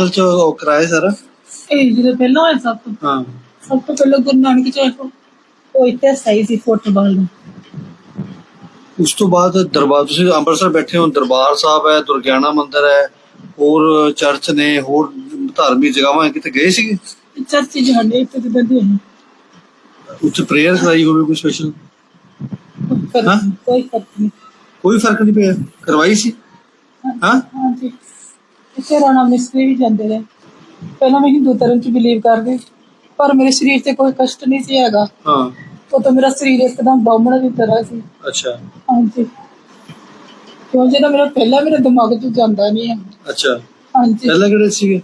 Hospital ਚ ਉਹ ਕਰਾਇਆ ਸਾਰਾ? ਇਹ ਜਦੋਂ ਪਹਿਲਾਂ ਹੋਇਆ ਸਭ ਤੋਂ ਹਾਂ। ਸਭ ਤੋਂ ਪਹਿਲਾਂ ਗੁਰੂ ਨਾਨਕ ਚੌਕ ਉਹ ਇੱਥੇ ਸਹੀ ਸੀ ਫੁੱਟਬਾਲ ਨੂੰ। ਉਸ ਤੋਂ ਬਾਅਦ ਦਰਬਾਰ ਤੁਸੀਂ ਅੰਮ੍ਰਿਤਸਰ ਬੈਠੇ ਹੋ ਦਰਬਾਰ ਸਾਹਿਬ ਹੈ ਦੁਰਗਿਆਨਾ ਮੰਦਿਰ ਹੈ ਹੋਰ ਚਰਚ ਨੇ ਹੋਰ ਧਾਰਮਿਕ ਜਗ੍ਹਾਵਾਂ ਹੈ, ਕਿਤੇ ਗਏ ਸੀਗੇ? ਚਰਚ ਜਾਂਦੇ ਇੱਥੇ ਤੇ ਬੰਦੇ ਉੱਥੇ ਪ੍ਰੇਅਰ ਕਰਾਈ ਹੋਵੇ ਕੋਈ ਸਪੈਸ਼ਲ ਹਾਂ? ਕੋਈ ਫ਼ਰਕ ਨਹੀਂ। ਕੋਈ ਫ਼ਰਕ ਨਹੀਂ ਪਿਆ? ਕਰਵਾਈ ਸੀ? ਹਾਂ? ਹਾਂਜੀ। ਇੱਥੇ ਰਾਣਾ ਮਿਸਤਰੀ ਵੀ ਜਾਂਦੇ ਨੇ। ਪਹਿਲਾਂ ਮੈਂ ਹਿੰਦੂ ਧਰਮ ਚ ਬਿਲੀਵ ਕਰਦੀ ਪਰ ਮੇਰੇ ਸਰੀਰ ਤੇ ਕੋਈ ਕਸ਼ਟ ਨਹੀਂ ਸੀ ਹੈਗਾ। ਹਾਂ। ਉਹ ਤਾਂ ਮੇਰਾ ਸਰੀਰ ਇੱਕਦਮ ਬਾਹਮਣ ਦੀ ਤਰ੍ਹਾਂ ਸੀ। ਅੱਛਾ। ਹਾਂਜੀ। ਕਿਉਂ? ਜਿਹੜਾ ਮੇਰਾ ਪਹਿਲਾਂ ਮੇਰੇ ਦਿਮਾਗ 'ਚ ਜਾਂਦਾ ਨਹੀਂ ਹੈ। ਅੱਛਾ। ਹਾਂਜੀ। ਪਹਿਲਾਂ ਕਿਹੜੇ ਸੀਗੇ?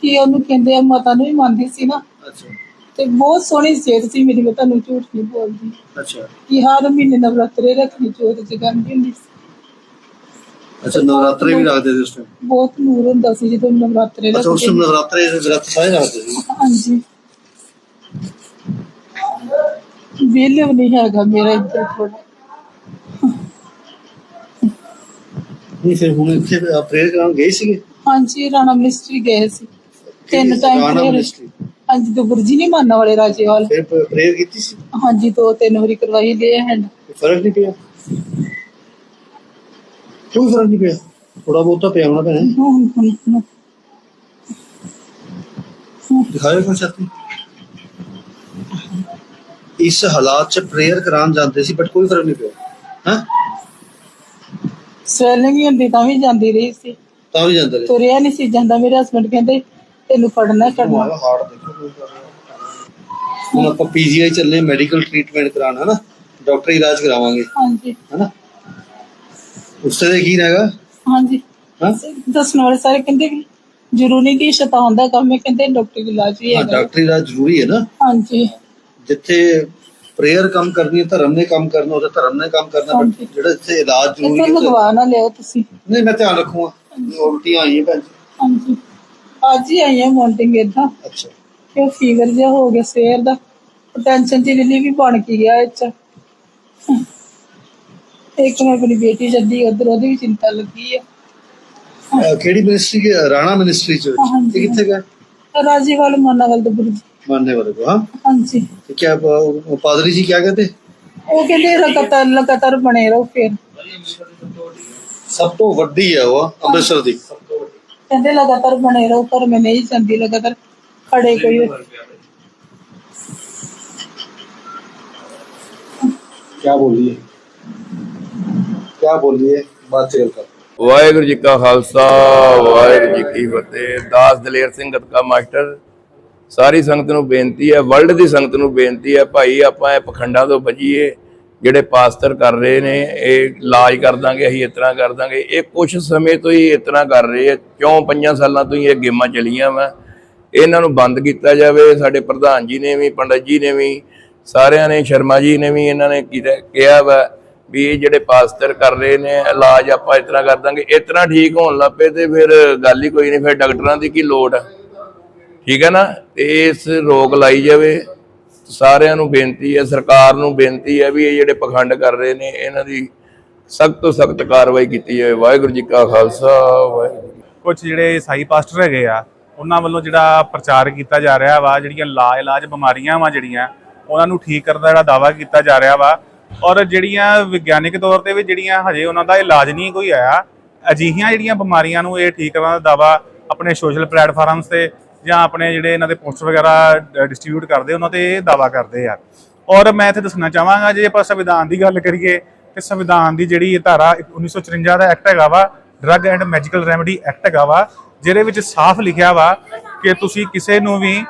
ਕੀ ਉਹਨੂੰ ਕਹਿੰਦੇ ਆ ਮਾਤਾ ਨੂੰ ਵੀ ਮੰਨਦੀ ਸੀ ਨਾ। ਅੱਛਾ। ਤੇ ਬਹੁਤ ਸੋਹਣੀ ਸਿਹਤ ਸੀ ਮੇਰੀ ਮੈਂ ਤੁਹਾਨੂੰ ਝੂਠ ਨਹੀਂ ਬੋਲਦੀ। ਅੱਛਾ। ਕਿ ਹਰ ਮਹੀਨੇ ਨਵਰਾਤਰੇ ਰੱਖਣੀ ਜੋਤ ਜਗਾਉਂਦੀ ਹੁੰਦੀ ਸੀ। ਅੱਛਾ ਨਵਰਾਤਰੇ ਵੀ ਰੱਖਦੇ ਸੀ ਉਸ ਟਾਈਮ ਬਹੁਤ ਨੂਰ ਹੁੰਦਾ ਸੀ ਜਦੋਂ ਨਵਰਾਤਰੇ ਅੱਛਾ ਉਸ ਰੱਖਦੇ ਟਾਈਮ ਨਵਰਾਤਰੇ ਦੇ ਵਿਰਤ ਸਾਰੇ ਰੱਖਦੇ ਸੀ? ਹਾਂਜੀ। ਵੇਲੇ ਵੀ ਨਹੀਂ ਹੈਗਾ ਮੇਰਾ ਇੱਧਰ ਥੋੜਾ ਨਹੀਂ ਫਿਰ ਹੁਣ ਇੱਥੇ ਪ੍ਰੇਅਰ ਕਰਾਉਣ ਗਏ ਸੀਗੇ? ਹਾਂਜੀ ਰਾਣਾ ਮਿਨਿਸਟਰੀ ਗਏ ਸੀ। ਤਿੰਨ ਟਾਈਮ ਰਾਣਾ prayer- ministry? ਹਾਂਜੀ ਦੋ ਗੁਰਜੀ ਨਹੀਂ ਮੰਨਣ ਵਾਲੇ ਰਾਜੇਵਾਲ ਫਿਰ ਪ੍ਰੇਅਰ ਕੀਤੀ ਸੀ? ਹਾਂਜੀ ਦੋ ਤਿੰਨ ਵਾਰੀ ਕਰਵਾਈ ਲਏ ਹੈਂਡ ਕੋਈ ਫ਼ਰਕ ਨਹੀਂ ਪਿਆ? ਕੋਈ ਫ਼ਰਕ ਨਹੀਂ ਪਿਆ ਥੋੜਾ ਬਹੁਤਾ ਪਿਆ ਹੋਣਾ ਭੈਣੇ। ਦਿਖਾਓ ਕੋਈ ਛਾਤੀ। ਇਸ ਹਾਲਾਤ ਚ ਪ੍ਰੇਅਰ ਕਰਾਉਣ ਜਾਂਦੇ ਸੀ ਬਟ ਕੋਈ ਫ਼ਰਕ ਨਹੀਂ ਪਿਆ। ਹਾਂ? ਸਵੈਲਿੰਗ ਹੀ ਹੁੰਦੀ ਤਾਂ ਵੀ ਜਾਂਦੀ ਰਹੀ ਸੀ। ਤਾਂ ਵੀ ਜਾਂਦੇ ਰਹੇ। ਤੁਰਿਆ ਨਹੀਂ ਸੀ ਜਾਂਦਾ ਮੇਰੇ ਹਸਬੰਡ ਕਹਿੰਦੇ ਤੈਨੂੰ ਫੜਨਾ ਕਰਨਾ ਮਾਰਾ ਹਾਰਟ ਦੇਖੋ ਕੋਈ ਕਰ ਰਿਹਾ ਹੁਣ ਆਪਾਂ ਪੀਜੀਆਈ ਚੱਲੇ ਮੈਡੀਕਲ ਟ੍ਰੀਟਮੈਂਟ ਕਰਾਉਣਾ ਹੈ ਨਾ ਡਾਕਟਰੀ ਇਲਾਜ ਕਰਾਵਾਂਗੇ। ਹਾਂਜੀ। ਹੈ ਨਾ ਉਸ ਤੇ ਕੀ ਹੈਗਾ ਹਾਂਜੀ। ਹਾਂ? ਦੱਸਣ ਵਾਲੇ ਸਾਰੇ ਕਹਿੰਦੇ ਵੀ ਜ਼ਰੂਰੀ ਨਹੀਂ ਕਿ ਸ਼ੈਤਾਨ ਦਾ ਕੰਮ ਹੈ ਕਹਿੰਦੇ ਡਾਕਟਰ ਦੀ ਇਲਾਜ ਵੀ ਹਾਂ ਹੈਗਾ। ਡਾਕਟਰੀ ਇਲਾਜ ਜ਼ਰੂਰੀ ਹੈ ਨਾ? ਹਾਂਜੀ। ਜਿੱਥੇ ਪ੍ਰੇਅਰ ਕੰਮ ਕਰਨੀ ਹੈ ਧਰਮ ਨੇ ਕੰਮ ਕਰਨਾ ਉਹਦੇ ਧਰਮ ਨੇ ਕੰਮ ਕਰਨਾ but ਹਾਂਜੀ। ਜਿਹੜਾ ਇੱਥੇ ਇਲਾਜ ਜ਼ਰੂਰੀ ਇੱਥੇ ਹੈ ਉੱਥੇ- ਲਗਵਾ ਨਾ ਲਿਓ ਤੁਸੀਂ। ਨਹੀਂ ਮੈਂ ਧਿਆਨ ਰੱਖੂਗਾ। ਉਲਟੀਆਂ ਆਈਆਂ ਭੈਣ ਜੀ। ਹਾਂਜੀ। ਅੱਜ ਹੀ ਆਈ ਹਾਂ ਮੌਂਟਿੰਗ ਏਦਾਂ। ਅੱਛਾ। ਕਿ ਫੀਵਰ ਜਿਹਾ ਹੋ ਗਿਆ ਸਵੇਰ ਦਾ। ਟੈਨਸ਼ਨ ਚ ਲਿਲੀ ਵੀ ਬਣ ਕੇ ਗਿਆ ਇਹ ਚ। ਇੱਕ ਮੈਂ ਆਪਣੀ ਬੇਟੀ ਜੱਦੀ ਉਧਰ ਉਹਦੀ ਵੀ ਚਿੰਤਾ ਲੱਗੀ ਆ ਅਹ ਕਿਹੜੀ ਮਿਨਿਸਟਰੀ ਕੇ ਰਾਣਾ ਮਿਨਿਸਟਰੀ ਚ ਹਾਂਜੀ। ਇਹ ਕਿੱਥੇ ਗਏ ਰਾਜੀ ਵਾਲ ਮਾਨਾਵਲ ਦੇ ਬੁਰਜ मानने वाले को हाँ ਹਾਂਜੀ तो क्या वो पादरी जी क्या कहते ਉਹ ਕਹਿੰਦੇ ਲਗਾਤਾਰ ਲਗਾਤਾਰ ਬਣੇ ਰਹੋ ਫਿਰ ਸਭ ਤੋਂ ਵੱਡੀ ਹੈ ਉਹ ਅੰਮ੍ਰਿਤਸਰ ਦੀ ਕਹਿੰਦੇ ਲਗਾਤਾਰ ਬਣੇ ਰਹੋ ਪਰ ਮੈਂ ਨਹੀਂ ਜਾਂਦੀ ਲਗਾਤਾਰ ਖੜੇ ਕੋਈ क्या बोलिए क्या बोलिए बात चल कर ਵਾਹਿਗੁਰੂ ਜੀ ਕਾ ਖਾਲਸਾ ਵਾਹਿਗੁਰੂ ਜੀ ਕੀ ਫਤਿਹ ਦਾਸ ਦਲੇਰ ਸਿੰਘ ਗਤਕਾ ਮਾਸਟਰ ਸਾਰੀ ਸੰਗਤ ਨੂੰ ਬੇਨਤੀ ਹੈ ਵਰਲਡ ਦੀ ਸੰਗਤ ਨੂੰ ਬੇਨਤੀ ਹੈ ਭਾਈ ਆਪਾਂ ਇਹ ਪਖੰਡਾਂ ਤੋਂ ਬਚੀਏ ਜਿਹੜੇ ਪਾਸਤਰ ਕਰ ਰਹੇ ਨੇ ਇਹ ਇਲਾਜ ਕਰ ਦਾਂਗੇ ਅਸੀਂ ਇਸ ਤਰ੍ਹਾਂ ਕਰ ਦਾਂਗੇ ਇਹ ਕੁਝ ਸਮੇਂ ਤੋਂ ਹੀ ਇਸ ਤਰ੍ਹਾਂ ਕਰ ਰਹੇ ਆ ਕਿਉਂ ਪੰਜਾਂ ਸਾਲਾਂ ਤੋਂ ਹੀ ਇਹ ਗੇਮਾਂ ਚੱਲੀਆਂ ਵਾ ਇਹਨਾਂ ਨੂੰ ਬੰਦ ਕੀਤਾ ਜਾਵੇ ਸਾਡੇ ਪ੍ਰਧਾਨ ਜੀ ਨੇ ਵੀ ਪੰਡਤ ਜੀ ਨੇ ਵੀ ਸਾਰਿਆਂ ਨੇ ਸ਼ਰਮਾ ਜੀ ਨੇ ਵੀ ਇਹਨਾਂ ਨੇ ਕੀਤਾ- ਕਿਹਾ ਵਾ ਵੀ ਇਹ ਜਿਹੜੇ ਪਾਸਟਰ ਕਰ ਰਹੇ ਨੇ, ਇਲਾਜ ਆਪਾਂ ਇਸ ਤਰ੍ਹਾਂ ਕਰ ਦਾਂਗੇ। ਇਸ ਤਰ੍ਹਾਂ ਠੀਕ ਹੋਣ ਲੱਪੇ ਤੇ ਫਿਰ ਗੱਲ ਹੀ ਕੋਈ ਨਹੀਂ, ਫਿਰ ਡਾਕਟਰਾਂ ਦੀ ਕੀ ਲੋੜ ਆ। ਠੀਕ ਹੈ ਨਾ? ਇਸ ਰੋਕ ਲਾਈ ਜਾਵੇ। ਸਾਰਿਆਂ ਨੂੰ ਬੇਨਤੀ ਹੈ, ਸਰਕਾਰ ਨੂੰ ਬੇਨਤੀ ਹੈ ਵੀ ਇਹ ਜਿਹੜੇ ਪਖੰਡ ਕਰ ਰਹੇ ਨੇ, ਇਹਨਾਂ ਦੀ ਸਖਤ ਤੋਂ ਸਖਤ ਕਾਰਵਾਈ ਕੀਤੀ ਜਾਵੇ। ਵਾਹਿਗੁਰੂ ਜੀ ਕਾ ਖਾਲਸਾ, ਵਾਹਿਗੁਰੂ ਜੀ ਕੁਝ ਜਿਹੜੇ ਸਾਈ ਪਾਸਟਰ ਹੈਗੇ ਆ, ਉਹਨਾਂ ਵੱਲੋਂ ਜਿਹੜਾ ਪ੍ਰਚਾਰ ਕੀਤਾ ਜਾ ਰਿਹਾ ਵਾ, ਜਿਹੜੀਆਂ ਲਾ ਇਲਾਜ ਬਿਮਾਰੀਆਂ ਵਾ ਜਿਹੜੀਆਂ, ਉਹਨਾਂ ਨੂੰ ਠੀਕ ਕਰਨ ਦਾ ਜਿਹੜਾ ਦਾਵਾ ਕੀਤਾ ਜਾ ਰਿਹਾ ਵਾ ਔਰ ਜਿਹੜੀਆਂ ਵਿਗਿਆਨਿਕ ਤੌਰ ਤੇ ਵੀ ਜਿਹੜੀਆਂ ਹਜੇ ਉਹਨਾਂ ਦਾ ਇਲਾਜ ਨਹੀਂ ਕੋਈ ਆਇਆ, ਅਜਿਹੀਆਂ ਜਿਹੜੀਆਂ ਬਿਮਾਰੀਆਂ ਨੂੰ ਇਹ ਠੀਕ ਕਰਨ ਦਾ ਦਾਵਾ ਆਪਣੇ ਸੋਸ਼ਲ ਪਲੇਟਫਾਰਮਸ ਤੇ ਜਾਂ ਆਪਣੇ ਜਿਹੜੇ ਇਹਨਾਂ ਦੇ ਪੋਸਟਰ ਵਗੈਰਾ ਡਿਸਟ੍ਰੀਬਿਊਟ ਕਰਦੇ, ਉਹਨਾਂ ਤੇ ਇਹ ਦਾਵਾ ਕਰਦੇ ਆ। ਔਰ ਮੈਂ ਇੱਥੇ ਦੱਸਣਾ ਚਾਹਾਂਗਾ, ਜੇ ਆਪਾਂ ਸੰਵਿਧਾਨ ਦੀ ਗੱਲ ਕਰੀਏ, ਤੇ ਸੰਵਿਧਾਨ ਦੀ ਜਿਹੜੀ ਇਹ ਧਾਰਾ 1954 ਦਾ ਐਕਟ ਹੈਗਾ ਵਾ drug and magical remedy act ਹੈਗਾ ਵਾ, ਜਿਹਦੇ ਵਿੱਚ ਸਾਫ਼ ਲਿਖਿਆ ਵਾ ਕਿ ਤੁਸੀਂ ਕਿਸੇ ਨੂੰ ਵੀ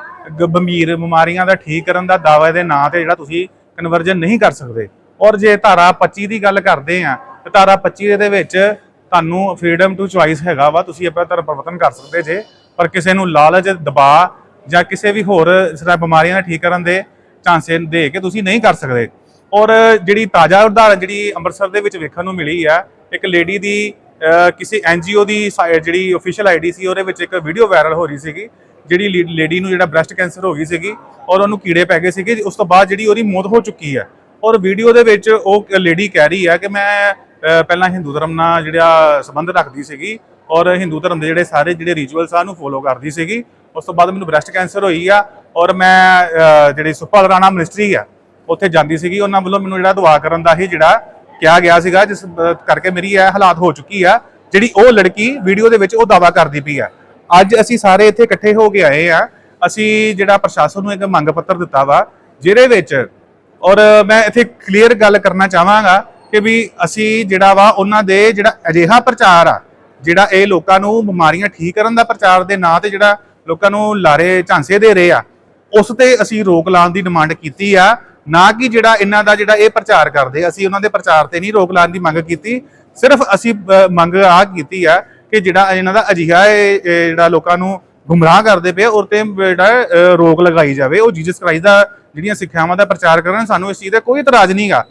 ਗੰਭੀਰ ਬਿਮਾਰੀਆਂ ਦਾ ਠੀਕ ਕਰਨ ਦਾ ਦਾਅਵੇ ਦੇ ਨਾਂ ਤੇ ਜਿਹੜਾ ਤੁਸੀਂ ਕਨਵਰਜਨ ਨਹੀਂ ਕਰ ਸਕਦੇ। ਔਰ ਜੇ ਧਾਰਾ 25 ਦੀ ਗੱਲ ਕਰਦੇ ਆ ਤੇ ਧਾਰਾ 25 ਦੇ ਵਿੱਚ ਤੁਹਾਨੂੰ ਫਰੀडम ਟੂ ਚੁਆਇਸ ਹੈਗਾ ਵਾ ਤੁਸੀਂ ਆਪਣਾ ਧਰਮ ਪਰਿਵਰਤਨ ਕਰ ਸਕਦੇ ਜੇ ਪਰ ਕਿਸੇ ਨੂੰ ਲਾਲਚ ਦਬਾਅ ਜਾਂ ਕਿਸੇ ਵੀ ਹੋਰ ਜਿਹੜਾ ਬਿਮਾਰੀਆਂ ਦਾ ਠੀਕ ਕਰਨ ਦੇ ਚਾਂਸੇ ਦੇ ਕੇ ਤੁਸੀਂ ਨਹੀਂ ਕਰ ਸਕਦੇ। ਔਰ ਜਿਹੜੀ ਤਾਜ਼ਾ ਉਦਾਹਰਨ ਜਿਹੜੀ ਅੰਮ੍ਰਿਤਸਰ ਦੇ ਵਿੱਚ ਵੇਖਣ ਨੂੰ ਮਿਲੀ ਆ ਇੱਕ ਲੇਡੀ ਦੀ ਅਹ, ਕਿਸੇ ਐਨਜੀਓ ਦੀ ਸਾਈਟ ਜਿਹੜੀ ਅਫੀਸ਼ੀਅਲ ਆਈਡੀ ਸੀ ਉਹਦੇ ਵਿੱਚ ਇੱਕ ਵੀਡੀਓ ਵਾਇਰਲ ਹੋ ਰਹੀ ਸੀਗੀ ਜਿਹੜੀ ਲੇਡੀ ਨੂੰ ਜਿਹੜਾ ਬ੍ਰੈਸਟ ਕੈਂਸਰ ਹੋ ਗਈ ਸੀਗੀ ਔਰ ਉਹਨੂੰ ਕੀੜੇ ਪੈ ਗਏ ਸੀਗੇ ਉਸ ਤੋਂ ਬਾਅਦ ਜਿਹੜੀ ਉਹਦੀ ਮੌਤ ਹੋ ਚੁੱਕੀ ਹੈ ਔਰ ਵੀਡੀਓ ਦੇ ਵਿੱਚ ਉਹ ਲੇਡੀ ਕਹਿ ਰਹੀ ਹੈ ਕਿ ਮੈਂ ਪਹਿਲਾਂ ਹਿੰਦੂ ਧਰਮ ਨਾਲ ਜਿਹੜਾ ਸੰਬੰਧ ਰੱਖਦੀ ਸੀਗੀ ਔਰ ਹਿੰਦੂ ਧਰਮ ਦੇ ਜਿਹੜੇ ਸਾਰੇ ਜਿਹੜੇ ਰਿਚੁਅਲਸ ਆ ਨੂੰ ਫੋਲੋ ਕਰਦੀ ਸੀਗੀ। ਉਸ ਤੋਂ ਬਾਅਦ ਮੈਨੂੰ ਬ੍ਰੈਸਟ ਕੈਂਸਰ ਹੋਈ ਆ ਔਰ ਮੈਂ ਜਿਹੜੀ ਸੁਪਾਲ ਰਾਣਾ ਮਿਨਿਸਟਰੀ ਆ, ਉੱਥੇ ਜਾਂਦੀ ਸੀਗੀ। ਉਹਨਾਂ ਵੱਲੋਂ ਮੈਨੂੰ ਜਿਹੜਾ ਦੁਆ ਕਰਨ ਦਾ ਹੀ ਜਿਹੜਾ ਕਿਹਾ ਗਿਆ ਸੀਗਾ, ਜਿਸ ਕਰਕੇ ਮੇਰੀ ਇਹ ਹਾਲਾਤ ਹੋ ਚੁੱਕੀ ਆ। ਜਿਹੜੀ ਉਹ ਲੜਕੀ ਵੀਡੀਓ ਦੇ ਵਿੱਚ ਉਹ ਦਾਵਾ ਕਰਦੀ ਪਈ ਆ। ਅੱਜ ਅਸੀਂ ਸਾਰੇ ਇੱਥੇ ਇਕੱਠੇ ਹੋ ਕੇ ਆਏ ਆ। ਅਸੀਂ ਜਿਹੜਾ ਪ੍ਰਸ਼ਾਸਨ ਨੂੰ ਇੱਕ ਮੰਗ ਪੱਤਰ ਦਿੱਤਾ ਵਾ, ਜਿਹਦੇ ਵਿੱਚ ਔਰ ਮੈਂ ਇੱਥੇ ਕਲੀਅਰ ਗੱਲ ਕਰਨਾ ਚਾਹਾਂਗਾ ਕਿ ਵੀ ਅਸੀਂ ਜਿਹੜਾ ਵਾ ਉਹਨਾਂ ਦੇ ਜਿਹੜਾ ਅਜਿਹਾ ਪ੍ਰਚਾਰ ਆ, ਜਿਹੜਾ ਇਹ ਲੋਕਾਂ ਨੂੰ ਬਿਮਾਰੀਆਂ ਠੀਕ ਕਰਨ ਦਾ ਪ੍ਰਚਾਰ ਦੇ ਨਾਂ ਤੇ ਜਿਹੜਾ ਲੋਕਾਂ ਨੂੰ ਲਾਰੇ ਝਾਂਸੇ ਦੇ ਰਹੇ ਆ, ਉਸ ਤੇ ਅਸੀਂ ਰੋਕ ਲਾਉਣ ਦੀ ਡਿਮਾਂਡ ਕੀਤੀ ਆ। ਨਾ ਕਿ ਜਿਹੜਾ ਇਹਨਾਂ ਦਾ ਜਿਹੜਾ ਇਹ ਪ੍ਰਚਾਰ ਕਰਦੇ, ਅਸੀਂ ਉਹਨਾਂ ਦੇ ਪ੍ਰਚਾਰ ਤੇ ਨਹੀਂ ਰੋਕ ਲਾਉਣ ਦੀ ਮੰਗ ਕੀਤੀ। ਸਿਰਫ ਅਸੀਂ ਮੰਗ ਆ ਕੀਤੀ ਆ ਕਿ ਜਿਹੜਾ ਇਹਨਾਂ ਦਾ ਅਜਿਹਾ ਇਹ ਜਿਹੜਾ ਲੋਕਾਂ ਨੂੰ ਗੁੰਮਰਾਹ ਕਰਦੇ ਪਏ ਔਰ ਤੇ ਜਿਹੜਾ ਰੋਕ ਲਗਾਈ ਜਾਵੇ, ਉਹ ਜੀਸਸ ਕ੍ਰਾਈਸਟ ਦਾ ਜਿਹੜੀਆਂ ਸਿੱਖਿਆਵਾਂ ਦਾ ਪ੍ਰਚਾਰ ਕਰਨ ਸਾਨੂੰ ਇਸ ਚੀਜ਼ ਦਾ ਕੋਈ ਇਤਰਾਜ਼ ਨਹੀਂਗਾ